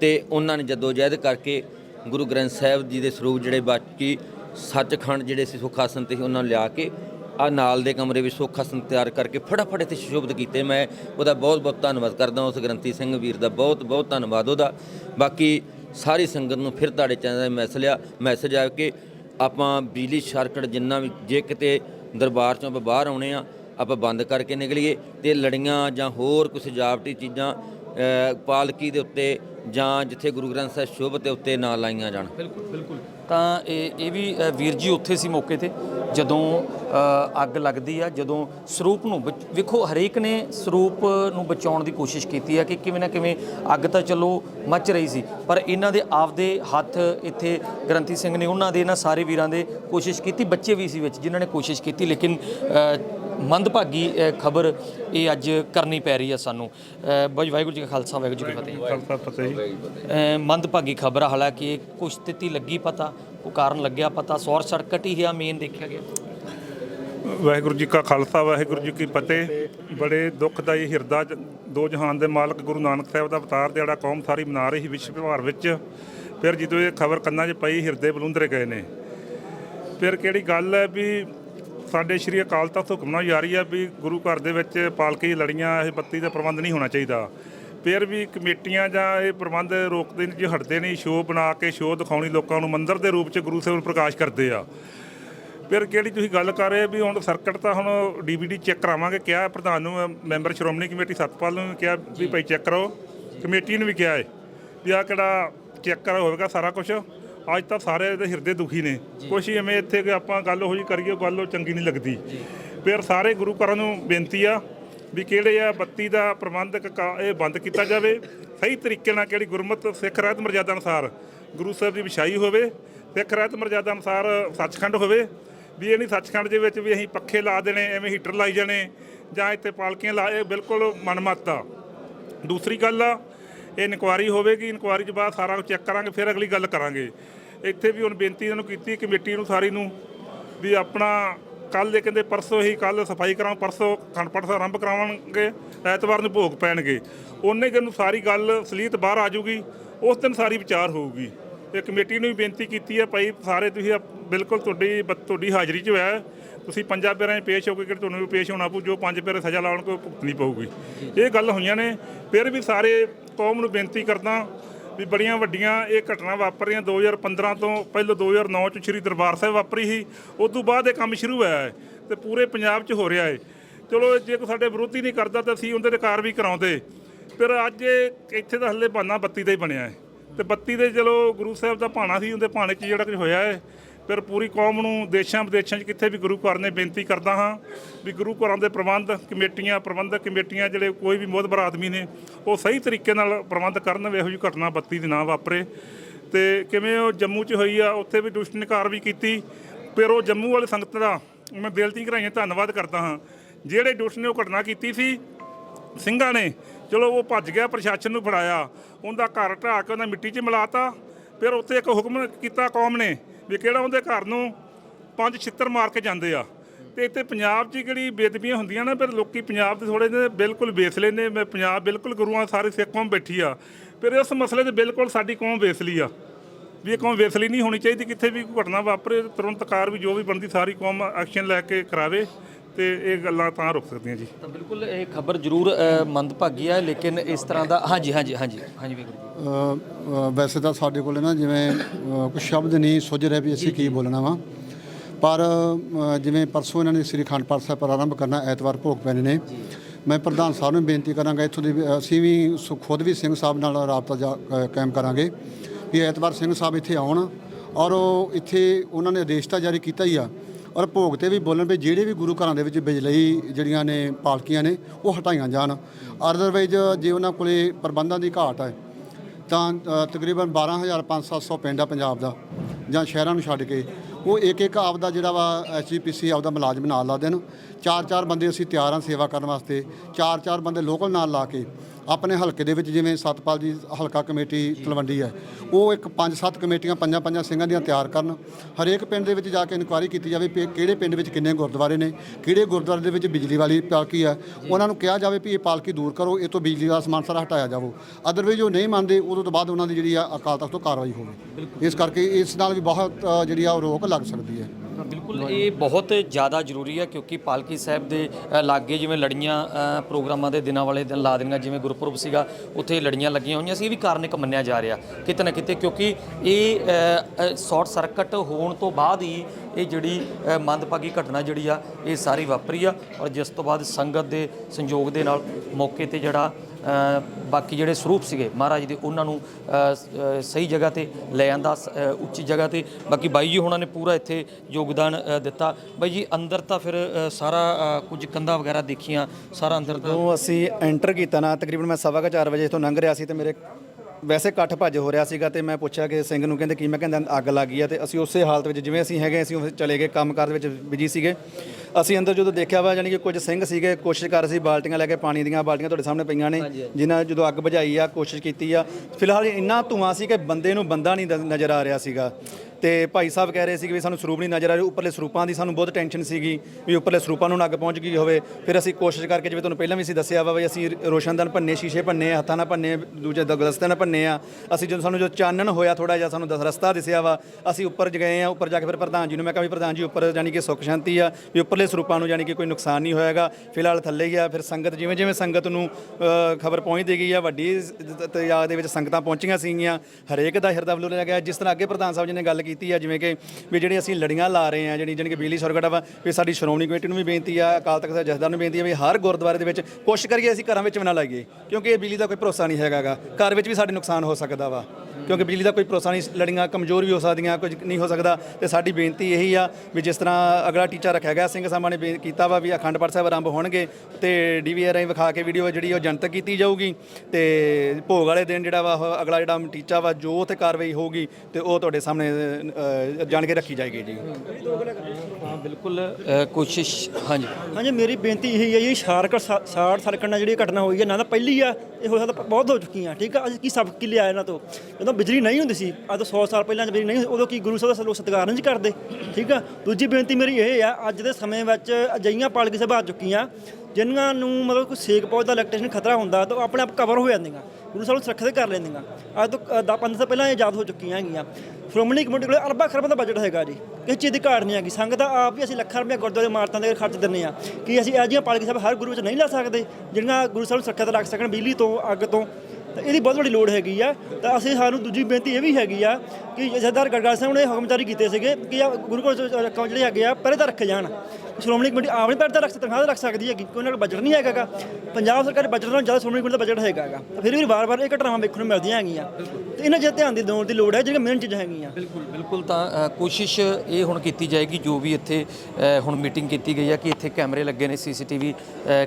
G: ਤੇ ਉਹਨਾਂ ਨੇ ਜਦੋਂ ਜਹਿਦ ਕਰਕੇ ਗੁਰੂ ਗ੍ਰੰਥ ਸਾਹਿਬ ਜੀ ਦੇ ਸਰੂਪ ਜਿਹੜੇ ਬਾਕੀ ਸੱਚਖੰਡ ਜਿਹੜੇ ਸੀ ਸੁੱਖ ਆਸਨ ਤੇ ਸੀ, ਉਹਨਾਂ ਨੂੰ ਲਿਆ ਕੇ ਆ ਨਾਲ ਦੇ ਕਮਰੇ ਵਿੱਚ ਸੁੱਖ ਆਸਨ ਤਿਆਰ ਕਰਕੇ ਫਟਾਫਟ ਇੱਥੇ ਸ਼ੁਭਤ ਕੀਤੇ। ਮੈਂ ਉਹਦਾ ਬਹੁਤ ਬਹੁਤ ਧੰਨਵਾਦ ਕਰਦਾ ਉਸ ਗ੍ਰੰਥੀ ਸਿੰਘ ਵੀਰ ਦਾ। ਬਹੁਤ ਬਹੁਤ ਧੰਨਵਾਦ ਉਹਦਾ। ਬਾਕੀ ਸਾਰੀ ਸੰਗਤ ਨੂੰ ਫਿਰ ਤੁਹਾਡੇ ਚੈਨਲ ਦਾ ਮੈਸੇਜ ਆ ਮੈਸੇਜ ਆ ਕਿ ਆਪਾਂ ਬਿਜਲੀ ਸਰਕਟ ਜਿੰਨਾ ਵੀ ਜੇ ਕਿਤੇ ਦਰਬਾਰ ਚੋਂ ਆਪਾਂ ਬਾਹਰ ਆਉਣੇ ਆ, ਆਪਾਂ ਬੰਦ ਕਰਕੇ ਨਿਕਲੀਏ ਤੇ ਲੜੀਆਂ ਜਾਂ ਹੋਰ ਕੁਝ ਸਜਾਵਟੀ ਚੀਜ਼ਾਂ ਪਾਲਕੀ ਦੇ ਉੱਤੇ ਜਾਂ ਜਿੱਥੇ ਗੁਰੂ ਗ੍ਰੰਥ ਸਾਹਿਬ ਸ਼ੁਭ ਤੇ ਉੱਤੇ ਨਾ ਲਾਈਆਂ ਜਾਣ।
A: ਬਿਲਕੁਲ ਬਿਲਕੁਲ। ਤਾਂ ਇਹ ਇਹ ਵੀ ਵੀਰ ਜੀ ਉੱਥੇ ਸੀ ਮੌਕੇ ਤੇ ਜਦੋਂ ਅੱਗ ਲੱਗਦੀ ਆ ਜਦੋਂ ਸਰੂਪ ਨੂੰ ਵੇਖੋ ਹਰੇਕ ਨੇ ਸਰੂਪ ਨੂੰ ਬਚਾਉਣ ਦੀ ਕੋਸ਼ਿਸ਼ ਕੀਤੀ ਹੈ ਕਿ ਕਿਵੇਂ ਨਾ ਕਿਵੇਂ ਅੱਗ ਤਾਂ ਚਲੋ ਮੱਚ ਰਹੀ ਸੀ ਪਰ ਇਹਨਾਂ ਦੇ ਆਪਦੇ ਹੱਥ ਇੱਥੇ ਗ੍ਰੰਥੀ ਸਿੰਘ ਨੇ ਉਹਨਾਂ ਦੇ ਇਹਨਾਂ ਸਾਰੇ ਵੀਰਾਂ ਦੇ ਕੋਸ਼ਿਸ਼ ਕੀਤੀ ਬੱਚੇ ਵੀ ਸੀ ਵਿੱਚ ਜਿਨ੍ਹਾਂ ਨੇ ਕੋਸ਼ਿਸ਼ ਕੀਤੀ ਲੇਕਿਨ ਮੰਦਭਾਗੀ ਖਬਰ ਇਹ ਅੱਜ ਕਰਨੀ ਪੈ ਰਹੀ ਹੈ ਸਾਨੂੰ। ਬਾਈ ਵਾਹਿਗੁਰੂ ਜੀ ਕਾ ਖਾਲਸਾ ਵਾਹਿਗੁਰੂ ਜੀ ਕੀ ਫਤਿਹ।
E: ਖਾਲਸਾ ਫਤਿਹ
A: ਮੰਦਭਾਗੀ ਖਬਰ ਆ ਹਾਲਾਂਕਿ ਕੁਝ ਸਥਿਤੀ ਲੱਗੀ ਪਤਾ ਕੋ ਕਾਰਨ ਲੱਗਿਆ ਪਤਾ ਸ਼ਾਰਟ ਸਰਕਟ ਹੀ ਹੈ ਮੇਨ ਦੇਖਿਆ ਗਿਆ।
E: ਵਾਹਿਗੁਰੂ ਜੀ ਕਾ ਖਾਲਸਾ ਵਾਹਿਗੁਰੂ ਜੀ ਕੀ ਫਤਿਹ। ਬੜੇ ਦੁਖਦਾਈ ਹਿਰਦਾ ਦੋ ਜਹਾਨ ਦੇ ਮਾਲਕ ਗੁਰੂ ਨਾਨਕ ਸਾਹਿਬ ਦਾ ਅਵਤਾਰ ਦਿਹਾੜਾ ਕੌਮ ਸਾਰੀ ਮਨਾ ਰਹੀ ਵਿਸ਼ਵ ਭਰ ਵਿੱਚ। ਫਿਰ ਜਦੋਂ ਇਹ ਖਬਰ ਕੰਨਾਂ 'ਚ ਪਈ ਹਿਰਦੇ ਬਲੁੰਦਰੇ ਗਏ ਨੇ। ਫਿਰ ਕਿਹੜੀ ਗੱਲ ਹੈ ਵੀ ਸਾਡੇ ਸ਼੍ਰੀ ਅਕਾਲ ਤਖਤ ਹੁਕਮਨਾਮਾ ਜਾਰੀ ਆ ਵੀ ਗੁਰੂ ਘਰ ਦੇ ਵਿੱਚ ਪਾਲਕੀ ਲੜੀਆਂ, ਇਹ ਬੱਤੀ ਦਾ ਪ੍ਰਬੰਧ ਨਹੀਂ ਹੋਣਾ ਚਾਹੀਦਾ। ਫਿਰ ਵੀ ਕਮੇਟੀਆਂ ਜਾਂ ਇਹ ਪ੍ਰਬੰਧ ਰੋਕਦੇ ਨਹੀਂ, ਜੇ ਹਟਦੇ ਨਹੀਂ, ਸ਼ੋਅ ਬਣਾ ਕੇ ਸ਼ੋਅ ਦਿਖਾਉਣੀ ਲੋਕਾਂ ਨੂੰ ਮੰਦਰ ਦੇ ਰੂਪ 'ਚ ਗੁਰੂ ਸਾਹਿਬ ਨੂੰ ਪ੍ਰਕਾਸ਼ ਕਰਦੇ ਆ। ਫਿਰ ਕਿਹੜੀ ਤੁਸੀਂ ਗੱਲ ਕਰ ਰਹੇ ਵੀ ਹੁਣ ਸਰਕਟ ਤਾਂ ਹੁਣ ਡੀਵੀਡੀ ਚੈੱਕ ਕਰਾਵਾਂਗੇ, ਕਿਹਾ ਪ੍ਰਧਾਨ ਨੂੰ, ਮੈਂਬਰ ਸ਼੍ਰੋਮਣੀ ਕਮੇਟੀ ਸਤਪਾਲ ਨੂੰ ਵੀ ਕਿਹਾ ਵੀ ਭਾਈ ਚੈੱਕ ਕਰੋ, ਕਮੇਟੀ ਨੂੰ ਵੀ ਕਿਹਾ ਹੈ ਵੀ ਆ ਕਿਹੜਾ ਚੈੱਕ ਕਰ ਹੋਵੇਗਾ ਸਾਰਾ ਕੁਝ ਅੱਜ ਤਾਂ ਸਾਰੇ ਦੇ ਹਿਰਦੇ ਦੁਖੀ ਨੇ। ਕੁਛ ਹੀ ਐਵੇਂ ਇੱਥੇ ਕਿ ਆਪਾਂ ਗੱਲ ਉਹੋ ਜੀ ਕਰੀਏ ਗੱਲ ਉਹ ਚੰਗੀ ਨਹੀਂ ਲੱਗਦੀ। ਫਿਰ ਸਾਰੇ ਗੁਰੂ ਘਰਾਂ ਨੂੰ ਬੇਨਤੀ ਆ ਵੀ ਕਿਹੜੇ ਆ ਬੱਤੀ ਦਾ ਪ੍ਰਬੰਧਕ ਇਹ ਬੰਦ ਕੀਤਾ ਜਾਵੇ ਸਹੀ ਤਰੀਕੇ ਨਾਲ ਕਿਹੜੀ ਗੁਰਮਤ ਸਿੱਖ ਰਹਿਤ ਮਰਜ਼ਾਦਾ ਅਨੁਸਾਰ ਗੁਰੂ ਸਾਹਿਬ ਦੀ ਵਿਛਾਈ ਹੋਵੇ ਸਿੱਖ ਰਹਿਤ ਮਰਜ਼ਾਦਾ ਅਨੁਸਾਰ ਸੱਚਖੰਡ ਹੋਵੇ ਵੀ ਇਹ ਨਹੀਂ ਸੱਚਖੰਡ ਦੇ ਵਿੱਚ ਵੀ ਅਸੀਂ ਪੱਖੇ ਲਾ ਦੇਣੇ ਐਵੇਂ ਹੀਟਰ ਲਾਈ ਜਾਣੇ ਜਾਂ ਇੱਥੇ ਪਾਲਕੀਆਂ ਲਾ ਇਹ ਬਿਲਕੁਲ ਮਨਮੱਤ ਆ। ਦੂਸਰੀ ਗੱਲ ਆ ਇਹ ਇਨਕੁਆਰੀ ਹੋਵੇਗੀ ਇਨਕੁਆਰੀ ਤੋਂ ਬਾਅਦ ਸਾਰਾ ਚੈੱਕ ਕਰਾਂਗੇ ਫਿਰ ਅਗਲੀ ਗੱਲ ਕਰਾਂਗੇ। ਇੱਥੇ ਵੀ ਹੁਣ ਬੇਨਤੀ ਇਹਨਾਂ ਨੂੰ ਕੀਤੀ, ਕਮੇਟੀ ਨੂੰ ਸਾਰੀ ਨੂੰ, ਵੀ ਆਪਣਾ ਕੱਲ ਦੇ ਕਹਿੰਦੇ ਪਰਸੋਂ ਹੀ ਕੱਲ ਸਫ਼ਾਈ ਕਰਾਂ ਪਰਸੋਂ ਖੰਡ ਪਾਠ ਸਾਹਿਬ ਆਰੰਭ ਕਰਾਵਾਂਗੇ ਐਤਵਾਰ ਨੂੰ ਭੋਗ ਪੈਣਗੇ। ਉਹਨੇ ਕਿ ਨੂੰ ਸਾਰੀ ਗੱਲ, ਸਲੀਤ ਬਾਹਰ ਆ ਜਾਊਗੀ, ਉਸ ਦਿਨ ਸਾਰੀ ਵਿਚਾਰ ਹੋਊਗੀ। ਇਹ ਕਮੇਟੀ ਨੂੰ ਵੀ ਬੇਨਤੀ ਕੀਤੀ ਹੈ, ਭਾਈ ਸਾਰੇ ਤੁਸੀਂ ਆਪ- ਬਿਲਕੁਲ ਤੁਹਾਡੀ ਬ- ਤੁਹਾਡੀ ਹਾਜ਼ਰੀ 'ਚ ਹੋਇਆ ਹੈ। ਤੁਸੀਂ ਪੰਜਾਂ ਪੈਰਾਂ 'ਚ ਪੇਸ਼ ਹੋ ਕੇ ਕਿ ਤੁਹਾਨੂੰ ਵੀ ਪੇਸ਼ ਹੋਣਾ ਪਊ, ਜੋ ਪੰਜ ਪਿਆਰੇ ਸਜ਼ਾ ਲਾਉਣ ਕੋ ਭੁਗਤਣੀ ਪਊਗੀ। ਇਹ ਗੱਲ ਹੋਈਆਂ ਨੇ, ਫਿਰ ਵੀ ਸਾਰੇ ਕੌਮ ਨੂੰ ਬੇਨਤੀ ਕਰਦਾ ਵੀ ਬੜੀਆਂ ਵੱਡੀਆਂ ਇਹ ਘਟਨਾ ਵਾਪਰੀਆਂ। 2015 ਤੋਂ ਪਹਿਲਾਂ 2009 ਚ ਸ੍ਰੀ ਦਰਬਾਰ ਸਾਹਿਬ ਵਾਪਰੀ ਸੀ। ਉਸ ਤੋਂ ਬਾਅਦ ਇਹ ਕੰਮ ਸ਼ੁਰੂ ਹੋਇਆ ਹੈ ਤੇ ਪੂਰੇ ਪੰਜਾਬ 'ਚ ਹੋ ਰਿਹਾ ਹੈ। ਚਲੋ, ਜੇ ਕੋਈ ਸਾਡੇ ਵਿਰੋਧੀ ਨਹੀਂ ਕਰਦਾ ਤਾਂ ਅਸੀਂ ਉਹਦੇ ਤੇ ਵੀ ਕਰਾਉਂਦੇ। ਫਿਰ ਅੱਜ ਇਹ ਇੱਥੇ ਦਾ ਹੱਲੇ ਬਾਨਾ ਬੱਤੀ ਦਾ ਹੀ ਬਣਿਆ ਹੈ। ਤੇ ਬੱਤੀ ਦੇ ਚਲੋ ਗੁਰੂ ਸਾਹਿਬ ਦਾ ਭਾਣਾ ਸੀ, ਉਹਦੇ ਭਾਣੇ 'ਚ ਜਿਹੜਾ ਕੁਝ ਹੋਇਆ ਹੈ। ਫਿਰ ਪੂਰੀ ਕੌਮ ਨੂੰ ਦੇਸ਼ਾਂ ਵਿਦੇਸ਼ਾਂ 'ਚ ਕਿੱਥੇ ਵੀ ਗੁਰੂ ਘਰ ਨੇ ਬੇਨਤੀ ਕਰਦਾ ਹਾਂ ਵੀ ਗੁਰੂ ਘਰਾਂ ਦੇ ਪ੍ਰਬੰਧ ਕਮੇਟੀਆਂ, ਪ੍ਰਬੰਧਕ ਕਮੇਟੀਆਂ ਜਿਹੜੇ ਕੋਈ ਵੀ ਮੋਹਤਬਰ ਆਦਮੀ ਨੇ, ਉਹ ਸਹੀ ਤਰੀਕੇ ਨਾਲ ਪ੍ਰਬੰਧ ਕਰਨ ਵੀ ਇਹੋ ਜਿਹੀ ਘਟਨਾ ਬੱਤੀ ਦੀ ਨਾ ਵਾਪਰੇ। ਤੇ ਕਿਵੇਂ ਉਹ ਜੰਮੂ 'ਚ ਹੋਈ ਆ, ਉੱਥੇ ਵੀ ਦੁਸ਼ਟ ਨਿਕਾਰ ਵੀ ਕੀਤੀ, ਫਿਰ ਉਹ ਜੰਮੂ ਵਾਲੇ ਸੰਗਤ ਦਾ ਮੈਂ ਦਿਲ ਦੀ ਘਰਾਈਆਂ ਧੰਨਵਾਦ ਕਰਦਾ ਹਾਂ। ਜਿਹੜੇ ਦੁਸ਼ਟ ਨੇ ਉਹ ਘਟਨਾ ਕੀਤੀ ਸੀ, ਸਿੰਘਾਂ ਨੇ, ਚਲੋ ਉਹ ਭੱਜ ਗਿਆ, ਪ੍ਰਸ਼ਾਸਨ ਨੂੰ ਫੜਾਇਆ, ਉਹਦਾ ਘਰ ਢਾਹ ਕੇ ਉਹਨਾਂ ਮਿੱਟੀ 'ਚ ਮਿਲਾਤਾ ਫਿਰ ਉੱਥੇ ਇੱਕ ਹੁਕਮ ਕੀਤਾ ਕੌਮ ਨੇ ਵੀ ਕਿਹੜਾ ਉਹਦੇ ਘਰ ਨੂੰ ਪੰਜ ਛਿੱਤਰ ਮਾਰ ਕੇ ਜਾਂਦੇ ਆ। ਤੇ ਇੱਥੇ ਪੰਜਾਬ 'ਚ ਜਿਹੜੀ ਬੇਦਬੀਆਂ ਹੁੰਦੀਆਂ ਨਾ, ਫਿਰ ਲੋਕੀ ਪੰਜਾਬ ਦੇ ਥੋੜੇ ਜਿਹੇ ਬਿਲਕੁਲ ਵੇਸਲੇ ਨੇ ਮੈਂ ਪੰਜਾਬ ਬਿਲਕੁਲ ਗੁਰੂਆਂ ਸਾਰੀ ਸਿੱਖ ਕੌਮ ਬੈਠੀ ਆ। ਫਿਰ ਇਸ ਮਸਲੇ ਤੇ ਬਿਲਕੁਲ ਸਾਡੀ ਕੌਮ ਵੇਸਲੀ ਆ। ਵੀ ਇਹ ਕੌਮ ਵੇਸਲੀ ਨਹੀਂ ਹੋਣੀ ਚਾਹੀਦੀ, ਕਿੱਥੇ ਵੀ ਘਟਨਾ ਵਾਪਰੇ, ਤੁਰੰਤ ਕਾਰ ਵੀ ਜੋ ਵੀ ਬਣਦੀ, ਸਾਰੀ ਕੌਮ ਐਕਸ਼ਨ ਲੈ ਕੇ ਕਰਾਵੇ। ਤੇ ਇਹ ਗੱਲਾਂ ਤਾਂ ਰੁਕ ਸਕਦੀਆਂ ਜੀ।
A: ਤਾਂ ਬਿਲਕੁਲ ਇਹ ਖਬਰ ਜ਼ਰੂਰ ਮੰਦਭਾਗੀ ਹੈ ਲੇਕਿਨ ਇਸ ਤਰ੍ਹਾਂ ਦਾ ਹਾਂਜੀ ਹਾਂਜੀ ਹਾਂਜੀ ਹਾਂਜੀ
H: ਅ, ਵੈਸੇ ਤਾਂ ਸਾਡੇ ਕੋਲ ਨਾ ਜਿਵੇਂ ਕੁਝ ਸ਼ਬਦ ਨਹੀਂ ਸੁੱਝ ਰਹੇ ਵੀ ਅਸੀਂ ਕੀ ਬੋਲਣਾ ਵਾ। ਪਰ ਜਿਵੇਂ ਪਰਸੋਂ ਇਹਨਾਂ ਨੇ ਸ੍ਰੀ ਅਖੰਡ ਪਾਠ ਸਾਹਿਬ ਪ੍ਰਾਰੰਭ ਕਰਨਾ ਐਤਵਾਰ ਭੋਗ ਪੈਣੇ ਨੇ। ਮੈਂ ਪ੍ਰਧਾਨ ਸਾਹਿਬ ਨੂੰ ਬੇਨਤੀ ਕਰਾਂਗਾ ਇੱਥੋਂ ਦੀ ਵੀ ਅਸੀਂ ਵੀ ਸੁ- ਖੁਦ ਵੀ ਸਿੰਘ ਸਾਹਿਬ ਨਾਲ ਰਾਬਤਾ ਕਾਇਮ ਕਰਾਂਗੇ ਵੀ ਐਤਵਾਰ ਸਿੰਘ ਸਾਹਿਬ ਇੱਥੇ ਆਉਣ। ਔਰ ਉਹ ਇੱਥੇ ਉਹਨਾਂ ਨੇ ਆਦੇਸ਼ ਤਾਂ ਜਾਰੀ ਕੀਤਾ ਹੀ ਆ। ਔਰ ਭੋਗ ਤੇ ਵੀ ਬੋਲਣ ਵੀ ਜਿਹੜੇ ਵੀ ਗੁਰੂ ਘਰਾਂ ਦੇ ਵਿੱਚ ਬਿਜਲੀ ਜਿਹੜੀਆਂ ਨੇ ਪਾਲਕੀਆਂ ਨੇ ਉਹ ਹਟਾਈਆਂ ਜਾਣ। ਅਦਰਵਾਈਜ਼ ਜੇ ਉਹਨਾਂ ਕੋਲੇ ਪ੍ਰਬੰਧਾਂ ਦੀ ਘਾਟ ਹੈ ਤਾਂ ਅ, ਤਕਰੀਬਨ 12500 ਪਿੰਡ ਆ ਪੰਜਾਬ ਦਾ ਜਾਂ ਸ਼ਹਿਰਾਂ ਨੂੰ ਛੱਡ ਕੇ। ਉਹ ਇੱਕ ਇੱਕ ਆਪਦਾ ਜਿਹੜਾ ਵਾ ਐਸਜੀਪੀਸੀ ਆਪਦਾ ਮੁਲਾਜ਼ਮ ਨਾਲ ਲਾ ਦੇਣ। ਚਾਰ ਚਾਰ ਬੰਦੇ ਅਸੀਂ ਤਿਆਰ ਹਾਂ ਸੇਵਾ ਕਰਨ ਵਾਸਤੇ। ਚਾਰ ਚਾਰ ਬੰਦੇ ਲੋਕਲ ਨਾਲ ਲਾ ਕੇ ਆਪਣੇ ਹਲਕੇ ਦੇ ਵਿੱਚ ਜਿਵੇਂ ਸਤਪਾਲ ਜੀ ਹਲਕਾ ਕਮੇਟੀ ਤਲਵੰਡੀ ਹੈ, ਉਹ ਇੱਕ ਪੰਜ ਸੱਤ ਕਮੇਟੀਆਂ ਪੰਜਾਂ ਪੰਜਾਂ ਸਿੰਘਾਂ ਦੀਆਂ ਤਿਆਰ ਕਰਨ। ਹਰੇਕ ਪਿੰਡ ਦੇ ਵਿੱਚ ਜਾ ਕੇ ਇਨਕੁਆਇਰੀ ਕੀਤੀ ਜਾਵੇ ਵੀ ਕਿਹੜੇ ਪਿੰਡ ਵਿੱਚ ਕਿੰਨੇ ਗੁਰਦੁਆਰੇ ਨੇ, ਕਿਹੜੇ ਗੁਰਦੁਆਰੇ ਦੇ ਵਿੱਚ ਬਿਜਲੀ ਵਾਲੀ ਪਾਲਕੀ ਹੈ। ਉਹਨਾਂ ਨੂੰ ਕਿਹਾ ਜਾਵੇ ਵੀ ਇਹ ਪਾਲਕੀ ਦੂਰ ਕਰੋ, ਇਹ ਤੋਂ ਬਿਜਲੀ ਦਾ ਸਮਾਨ ਸਾਰਾ ਹਟਾਇਆ ਜਾਵੋ। ਅਦਰਵਾਈਜ਼ ਉਹ ਨਹੀਂ ਮੰਨਦੇ, ਉਦੋਂ ਤੋਂ ਬਾਅਦ ਉਹਨਾਂ ਦੀ ਜਿਹੜੀ ਆ ਅਕਾਲ ਤਖਤ ਤੋਂ ਕਾਰਵਾਈ ਹੋਵੇ। ਇਸ ਕਰਕੇ ਇਸ ਨਾਲ ਵੀ ਬਹੁਤ ਜਿਹੜੀ ਆ ਉਹ ਰੋਕ ਲੱਗ ਸਕਦੀ ਹੈ।
A: ਬਿਲਕੁਲ, ਇਹ ਬਹੁਤ ਜ਼ਿਆਦਾ ਜ਼ਰੂਰੀ ਹੈ ਕਿਉਂਕਿ ਪਾਲਕੀ ਸਾਹਿਬ ਦੇ ਲਾਗੇ ਜਿਵੇਂ ਲੜੀਆਂ ਪ੍ਰੋਗਰਾਮਾਂ ਦੇ ਦਿਨਾਂ ਵਾਲੇ ਦਿਨ ਲਾ ਦੇਣੀਆਂ ਜਿਵੇਂ ਗੁਰਪੁਰਬ ਸੀਗਾ, ਉੱਥੇ ਲੜੀਆਂ ਲੱਗੀਆਂ ਹੋਈਆਂ ਸੀ, ਇਹ ਵੀ ਕਾਰਨ ਇੱਕ ਮੰਨਿਆ ਜਾ ਰਿਹਾ, ਕਿਤੇ ਨਾ ਕਿਤੇ ਕਿਉਂਕਿ ਇਹ ਸ਼ਾਰਟ ਸਰਕਟ ਹੋਣ ਤੋਂ ਬਾਅਦ ਹੀ ਇਹ ਜਿਹੜੀ ਮੰਦਭਾਗੀ ਘਟਨਾ ਜਿਹੜੀ ਆ, ਇਹ ਸਾਰੀ ਵਾਪਰੀ ਆ ਔਰ ਜਿਸ ਤੋਂ ਬਾਅਦ ਸੰਗਤ ਦੇ ਸੰਯੋਗ ਦੇ ਨਾਲ ਮੌਕੇ ਤੇ ਜਿਹੜਾ ਬਾਕੀ ਜਿਹੜੇ ਸਰੂਪ ਸੀਗੇ ਮਹਾਰਾਜ ਦੇ, ਉਹਨਾਂ ਨੂੰ ਸਹੀ ਜਗ੍ਹਾ ਤੇ ਲੈ ਆਂਦਾ, ਸ- ਉੱਚੀ ਜਗ੍ਹਾ ਤੇ। ਬਾਕੀ ਬਾਈ ਜੀ ਉਹਨਾਂ ਨੇ ਪੂਰਾ ਇੱਥੇ ਯੋਗਦਾਨ ਦਿੱਤਾ। ਬਾਈ ਜੀ, ਅੰਦਰ ਤਾਂ ਫਿਰ ਸਾਰਾ ਕੁਝ ਕੰਧਾਂ ਵਗੈਰਾ ਦੇਖੀਆਂ, ਸਾਰਾ ਅੰਦਰ ਦਾ
F: ਜਦੋਂ ਅਸੀਂ ਐਂਟਰ ਕੀਤਾ ਨਾ, ਤਕਰੀਬਨ ਮੈਂ ਸਵਾ ਕੁ ਚਾਰ ਵਜੇ ਇੱਥੋਂ ਲੰਘ ਰਿਹਾ ਸੀ ਤੇ ਮੇਰੇ ਵੈਸੇ ਇਕੱਠ ਭੱਜ ਹੋ ਰਿਹਾ ਸੀਗਾ ਤੇ ਮੈਂ ਪੁੱਛਿਆ ਕਿ ਸਿੰਘ ਨੂੰ ਕਹਿੰਦੇ ਕੀ, ਮੈਂ ਕਹਿੰਦਾ ਅੱਗ ਲੱਗ ਗਈ ਆ ਤੇ ਅਸੀਂ ਉਸੇ ਹਾਲਤ ਵਿੱਚ ਜਿਵੇਂ ਅਸੀਂ ਹੈਗੇ, ਅਸੀਂ ਉਸੇ ਚਲੇ ਗਏ, ਕੰਮਕਾਰ ਦੇ ਵਿੱਚ ਬਿਜ਼ੀ ਸੀਗੇ। ਅਸੀਂ ਅੰਦਰ ਜਦੋਂ ਦੇਖਿਆ ਵਾ ਯਾਨੀ ਕਿ ਕੁਝ ਸਿੰਘ ਸੀਗੇ ਕੋਸ਼ਿਸ਼ ਕਰ ਰਹੇ ਸੀ ਬਾਲਟੀਆਂ ਲੈ ਕੇ ਪਾਣੀ ਦੀਆਂ ਬਾਲਟੀਆਂ ਤੁਹਾਡੇ ਸਾਹਮਣੇ ਪਈਆਂ ਨੇ ਜਿਨ੍ਹਾਂ ਜਦੋਂ ਅੱਗ ਬੁਝਾਈ ਆ ਕੋਸ਼ਿਸ਼ ਕੀਤੀ ਆ। ਫਿਲਹਾਲ ਇੰਨਾ ਧੂਆਂ ਸੀ ਕਿ ਬੰਦੇ ਨੂੰ ਬੰਦਾ ਨਹੀਂ ਨਜ਼ਰ ਆ ਰਿਹਾ ਸੀਗਾ। ਤੇ ਭਾਈ ਸਾਹਿਬ ਕਹਿ ਰਹੇ ਸੀ ਕਿ ਵੀ ਸਾਨੂੰ ਸਰੂਪ ਨਹੀਂ ਨਜ਼ਰ ਆ ਰਿਹਾ, ਉੱਪਰਲੇ ਸਰੂਪਾਂ ਦੀ ਸਾਨੂੰ ਬਹੁਤ ਟੈਨਸ਼ਨ ਸੀਗੀ ਵੀ ਉੱਪਰਲੇ ਸਰੂਪਾਂ ਨੂੰ ਨਾ ਅੱਗ ਪਹੁੰਚ ਗਈ ਹੋਵੇ। ਫਿਰ ਅਸੀਂ ਕੋਸ਼ਿਸ਼ ਕਰਕੇ ਜਿਵੇਂ ਤੁਹਾਨੂੰ ਪਹਿਲਾਂ ਵੀ ਅਸੀਂ ਦੱਸਿਆ ਵਾ ਵੀ ਅਸੀਂ ਰੋਸ਼ਨਦਾਨ ਭੰਨੇ, ਸ਼ੀਸ਼ੇ ਭੰਨੇ, ਹੱਥਾਂ ਨਾਲ ਭੰਨੇ, ਦੂਜੇ ਦਗਲਸਤੇ ਨਾਲ ਭੰਨੇ ਆ। ਅਸੀਂ ਜਦੋਂ ਸਾਨੂੰ ਜੋ ਚਾਨਣ ਹੋਇਆ ਥੋੜਾ ਜਿਹਾ, ਸਾਨੂੰ ਦਸ ਰਸਤਾ ਦਿਸਿਆ ਵਾ, ਅਸੀਂ ਉੱਪਰ ਜ ਗਏ ਆ, ਉੱਪਰ ਜਾ ਕੇ ਫਿਰ ਪ੍ਰਧਾਨ ਜੀ ਨੂੰ ਮੈਂ ਕਿਹਾ ਵੀ ਪ੍ਰਧਾਨ ਜੀ ਉੱਪਰ ਯਾਨੀ ਕਿ ਸੁੱਖ ਸ਼ਾਂਤੀ ਆ, ਵੀ ਉੱਪਰਲੇ ਸਰੂਪਾਂ ਨੂੰ ਯਾਨੀ ਕਿ ਕੋਈ ਨੁਕਸਾਨ ਨਹੀਂ ਹੋਏਗਾ ਫਿਲਹਾਲ ਥੱਲੇ ਹੀ ਆ, ਫਿਰ ਸੰਗਤ ਜਿਵੇਂ ਜਿਵੇਂ ਸੰਗਤ ਨੂੰ ਖਬਰ ਪਹੁੰਚਦੀ ਗਈ ਆ, ਵੱਡੀ ਤਾਦਾਦ ਦੇ ਵਿੱਚ ਸੰਗਤਾਂ ਪਹੁੰਚੀਆਂ ਸੀਗੀਆਂ। ਹਰੇਕ ਦਾ ਹਿਰਦਾ ਵੱਲੋਂ ਲਿਆ ਗਿਆ। ਜਿਸ ਤਰ੍ਹਾਂ ਅੱਗੇ ਪ੍ਰਧਾਨ ਸਾਹਿਬ ਜੀ ਨੇ ਗੱਲ ਕੀਤੀ ਆ, ਜਿਵੇਂ ਕਿ ਵੀ ਜਿਹੜੇ ਅਸੀਂ ਲੜੀਆਂ ਲਾ ਰਹੇ ਆ, ਜਿਹੜੀ ਜਾਣੀ ਕਿ ਬਿਜਲੀ ਸਰਕਟ ਵਾ, ਵੀ ਸਾਡੀ ਸ਼੍ਰੋਮਣੀ ਕਮੇਟੀ ਨੂੰ ਵੀ ਬੇਨਤੀ ਆ, ਅਕਾਲ ਤਖਤ ਦੇ ਜਥੇਦਾਰ ਨੂੰ ਬੇਨਤੀ ਆ ਵੀ ਹਰ ਗੁਰਦੁਆਰੇ ਦੇ ਵਿੱਚ ਕੋਸ਼ਿਸ਼ ਕਰੀਏ, ਅਸੀਂ ਘਰਾਂ ਵਿੱਚ ਵੀ ਨਾ ਲਾਈਏ, ਕਿਉਂਕਿ ਇਹ ਬਿਜਲੀ ਦਾ ਕੋਈ ਭਰੋਸਾ ਨਹੀਂ ਹੈਗਾਗਾ, ਘਰ ਵਿੱਚ ਵੀ ਸਾਡੇ ਨੁਕਸਾਨ ਹੋ ਸਕਦਾ ਵਾ। ਕਿਉਂਕਿ ਬਿਜਲੀ ਦਾ ਕੋਈ ਭਰੋਸਾ ਨਹੀਂ ਲੜੀਆਂ ਕਮਜ਼ੋਰ ਵੀ ਹੋ ਸਕਦੀਆਂ ਕੁਝ ਨਹੀਂ ਹੋ ਸਕਦਾ। ਤੇ ਸਾਡੀ ਬੇਨਤੀ ਇਹੀ ਆ ਵੀ ਜਿਸ ਤਰ੍ਹਾਂ ਅਗਲਾ ਟੀਚਾ ਰੱਖਿਆ ਗਿਆ ਸਿੰਘ ਸਾਹਿਬਾਂ ਨੇ ਬੇ- ਕੀਤਾ ਵਾ ਵੀ ਅਖੰਡ ਪਾਠ ਸਾਹਿਬ ਆਰੰਭ ਹੋਣਗੇ ਤੇ ਡੀਵੀਆਰ ਰਾਹੀਂ ਵਿਖਾ ਕੇ ਵੀਡੀਓ ਜਿਹੜੀ ਉਹ ਜਨਤਕ ਕੀਤੀ ਜਾਊਗੀ। ਤੇ ਭੋਗ ਵਾਲੇ ਦਿਨ ਜਿਹੜਾ ਵਾ ਅਗਲਾ ਜਿਹੜਾ ਟੀਚਾ ਵਾ ਜੋ ਉੱਥੇ ਕਾਰਵਾਈ ਹੋਊਗੀ ਤੇ ਉਹ ਤੁਹਾਡੇ ਸਾਹਮਣੇ ਜਾਣ ਕੇ ਰੱਖੀ ਜਾਏਗੀ ਜੀ।
A: ਹਾਂ ਬਿਲਕੁਲ ਕੋਸ਼ਿਸ਼ ਹਾਂਜੀ।
I: ਹਾਂਜੀ ਮੇਰੀ ਬੇਨਤੀ ਇਹੀ ਹੈ ਜੀ ਸ਼ਾਰਕ ਸ਼ਾਰਟ ਸਰਕਟ ਨਾਲ ਜਿਹੜੀ ਘਟਨਾ ਹੋਈ ਹੈ ਨਾ ਤਾਂ ਪਹਿਲੀ ਆ ਇਹ ਹੋ ਸਕਦਾ ਬਹੁਤ ਹੋ ਚੁੱਕੀਆਂ ਠੀਕ ਆ? ਅਸੀਂ ਕੀ ਸਬਕ ਕੀ ਲਿਆ ਇਹਨਾਂ ਤੋਂ? ਜਦੋਂ ਬਿਜਲੀ ਨਹੀਂ ਹੁੰਦੀ ਸੀ ਅੱਜ ਤੋਂ 100 ਸਾਲ ਪਹਿਲਾਂ ਬਿਜਲੀ ਨਹੀਂ ਹੁੰਦੀ, ਉਦੋਂ ਕੀ ਗੁਰੂ ਸਾਹਿਬ ਦਾ ਲੋਕ ਸਤਿਕਾਰ ਨਹੀਂ ਸੀ ਕਰਦੇ ਠੀਕ ਆ? ਦੂਜੀ ਬੇਨਤੀ ਮੇਰੀ ਇਹ ਆ ਅੱਜ ਦੇ ਸਮੇਂ ਵਿੱਚ ਅਜਈਆਂ ਪਾਲਕੀ ਸਭਾ ਆ ਚੁੱਕੀਆਂ ਜਿਨ੍ਹਾਂ ਨੂੰ ਮਤਲਬ ਕੋਈ ਸੇਕ ਪਹੁੰਚਦਾ ਇਲੈਕਟ੍ਰੀਸ਼ਨ ਖਤਰਾ ਹੁੰਦਾ ਤਾਂ ਉਹ ਆਪਣੇ ਆਪ ਕਵਰ ਹੋ ਜਾਂਦੀਆਂ ਗੁਰੂ ਸਾਹਿਬ ਨੂੰ ਸੁਰੱਖਿਅਤ ਕਰ ਲੈਂਦੀਆਂ। ਅੱਜ ਤੋਂ 10 15 ਸਾਲ ਪਹਿਲਾਂ ਇਹ ਆਜ਼ਾਦ ਹੋ ਚੁੱਕੀਆਂ ਹੈਗੀਆਂ। ਸ਼੍ਰੋਮਣੀ ਕਮੇਟੀ ਕੋਲ ਅਰਬਾਂ ਖਰਬਾਂ ਦਾ ਬਜਟ ਹੈਗਾ ਜੀ ਕਿਸੇ ਚੀਜ਼ ਦੀ ਘਾਟ ਨਹੀਂ ਹੈਗੀ ਸੰਗਤ ਦਾ ਆਪ ਵੀ ਅਸੀਂ ਲੱਖਾਂ ਰੁਪਏ ਗੁਰਦੁਆਰੇ ਇਮਾਰਤਾਂ ਦੇ ਖਰਚ ਦਿੰਦੇ ਆ ਕਿ ਅਸੀਂ ਇਹ ਜਿਹੀਆਂ ਪਾਲਕੀ ਸਾਹਿਬ ਹਰ ਗੁਰੂ ਵਿੱਚ ਨਹੀਂ ਲਾ ਸਕਦੇ ਜਿਹੜੀਆਂ ਗੁਰੂ ਸਾਹਿਬ ਨੂੰ ਸੁਰੱਖਿਅਤ ਰੱਖ ਸਕਣ ਬਿਜਲੀ ਤੋਂ ਅੱਗ ਤੋਂ ਤਾਂ ਇਹਦੀ ਬਹੁਤ ਵੱਡੀ ਲੋੜ ਹੈਗੀ ਆ। ਤਾਂ ਅਸੀਂ ਸਾਨੂੰ ਦੂਜੀ ਬੇਨਤੀ ਇਹ ਵੀ ਹੈਗੀ ਆ ਕਿ ਜਥੇਦਾਰ ਗੜਗੜ ਸਾਹਿਬ ਨੇ ਹੁਕਮ ਜਾਰੀ ਕੀਤੇ ਸੀਗੇ ਕਿ ਗੁਰੂ ਕੋਲ ਜਿਹੜੇ ਹੈਗੇ ਆ ਪਹਿਰੇ ਤਾਂ ਰੱਖੇ ਜਾਣ। ਸ਼੍ਰੋਮਣੀ ਕਮੇਟੀ ਆਪਣੀ ਪਹਿਰੇ ਤਾਂ ਰੱਖ ਤਨਖਾਹ ਰੱਖ ਸਕਦੀ ਹੈਗੀ, ਕੋਈ ਉਹਨਾਂ ਕੋਲ ਬਜਟ ਨਹੀਂ ਹੈਗਾ ਪੰਜਾਬ ਸਰਕਾਰ ਬਜਟ ਨਾਲੋਂ ਜ਼ਿਆਦਾ ਸ਼੍ਰੋਮਣੀ ਕਮੇਟੀ ਦਾ ਬਜਟ ਹੈਗਾ ਫਿਰ ਵੀ ਵਾਰ-ਵਾਰ ਇਹ ਘਟਨਾਵਾਂ ਵੇਖਣ ਨੂੰ ਮਿਲਦੀਆਂ ਹੈਗੀਆਂ। ਤੇ ਇਹਨਾਂ 'ਚ ਧਿਆਨ ਦੀ ਦੇਣ ਦੀ ਲੋੜ ਹੈ, ਜਿਹੜੀਆਂ ਮੇਨ ਚੀਜ਼ਾਂ ਹੈਗੀਆਂ।
A: ਬਿਲਕੁਲ ਬਿਲਕੁਲ ਤਾਂ ਕੋਸ਼ਿਸ਼ ਇਹ ਹੁਣ ਕੀਤੀ ਜਾਏਗੀ, ਜੋ ਵੀ ਇੱਥੇ ਹੁਣ ਮੀਟਿੰਗ ਕੀਤੀ ਗਈ ਹੈ ਕਿ ਇੱਥੇ ਕੈਮਰੇ ਲੱਗੇ ਨੇ ਸੀਸੀਟੀਵੀ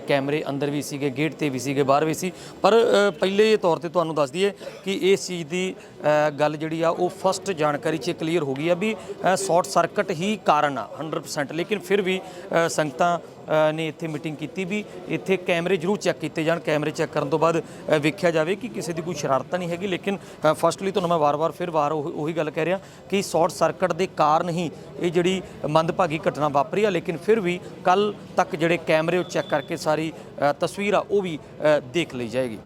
A: ਕੈਮਰੇ ਅੰਦਰ ਵੀ ਸੀਗੇ ਗੇਟ ਤੇ ਵੀ ਸੀਗੇ, ਬਾਹਰ ਵੀ ਸੀ। ਪਰ ਪਹਿਲੇ ਤੌਰ ਤੇ ਤੁਹਾਨੂੰ ਦੱਸ ਦਈਏ ਕਿ ਇਸ ਚੀਜ਼ ਦੀ ਗੱਲ ਜਿਹੜੀ ਆ, ਉਹ ਫਸਟ ਜਾਣਕਾਰੀ 'ਚ ਕਲੀਅਰ ਹੋ ਗਈ ਆ ਵੀ ਸ਼ਾਰਟ ਸਰਕਟ ਹੀ ਕਾਰਨ ਆ 100% ਲੇਕਿਨ ਫਿਰ ਵੀ ਸੰਗਤਾਂ ਨੇ ਇੱਥੇ ਮੀਟਿੰਗ ਕੀਤੀ ਵੀ ਇੱਥੇ ਕੈਮਰੇ ਜ਼ਰੂਰ ਚੈੱਕ ਕੀਤੇ ਜਾਣ। ਕੈਮਰੇ ਚੈੱਕ ਕਰਨ ਤੋਂ ਬਾਅਦ ਵੇਖਿਆ ਜਾਵੇ ਕਿ ਕਿਸੇ ਦੀ ਕੋਈ ਸ਼ਰਾਰਤ ਨਹੀਂ ਹੈਗੀ। ਲੇਕਿਨ ਫਸਟਲੀ ਤੁਹਾਨੂੰ ਮੈਂ ਵਾਰ-ਵਾਰ ਫਿਰ ਵਾਰ ਉਹ- ਉਹੀ ਗੱਲ ਕਹਿ ਰਿਹਾ ਕਿ ਸ਼ਾਰਟ ਸਰਕਟ ਦੇ ਕਾਰਨ ਹੀ ਇਹ ਜਿਹੜੀ ਮੰਦਭਾਗੀ ਘਟਨਾ ਵਾਪਰੀ ਆ। ਲੇਕਿਨ ਫਿਰ ਵੀ ਕੱਲ ਤੱਕ ਜਿਹੜੇ ਕੈਮਰੇ ਉਹ ਚੈੱਕ ਕਰਕੇ ਸਾਰੀ ਤਸਵੀਰ ਆ, ਉਹ ਵੀ ਦੇਖ ਲਈ ਜਾਏਗੀ।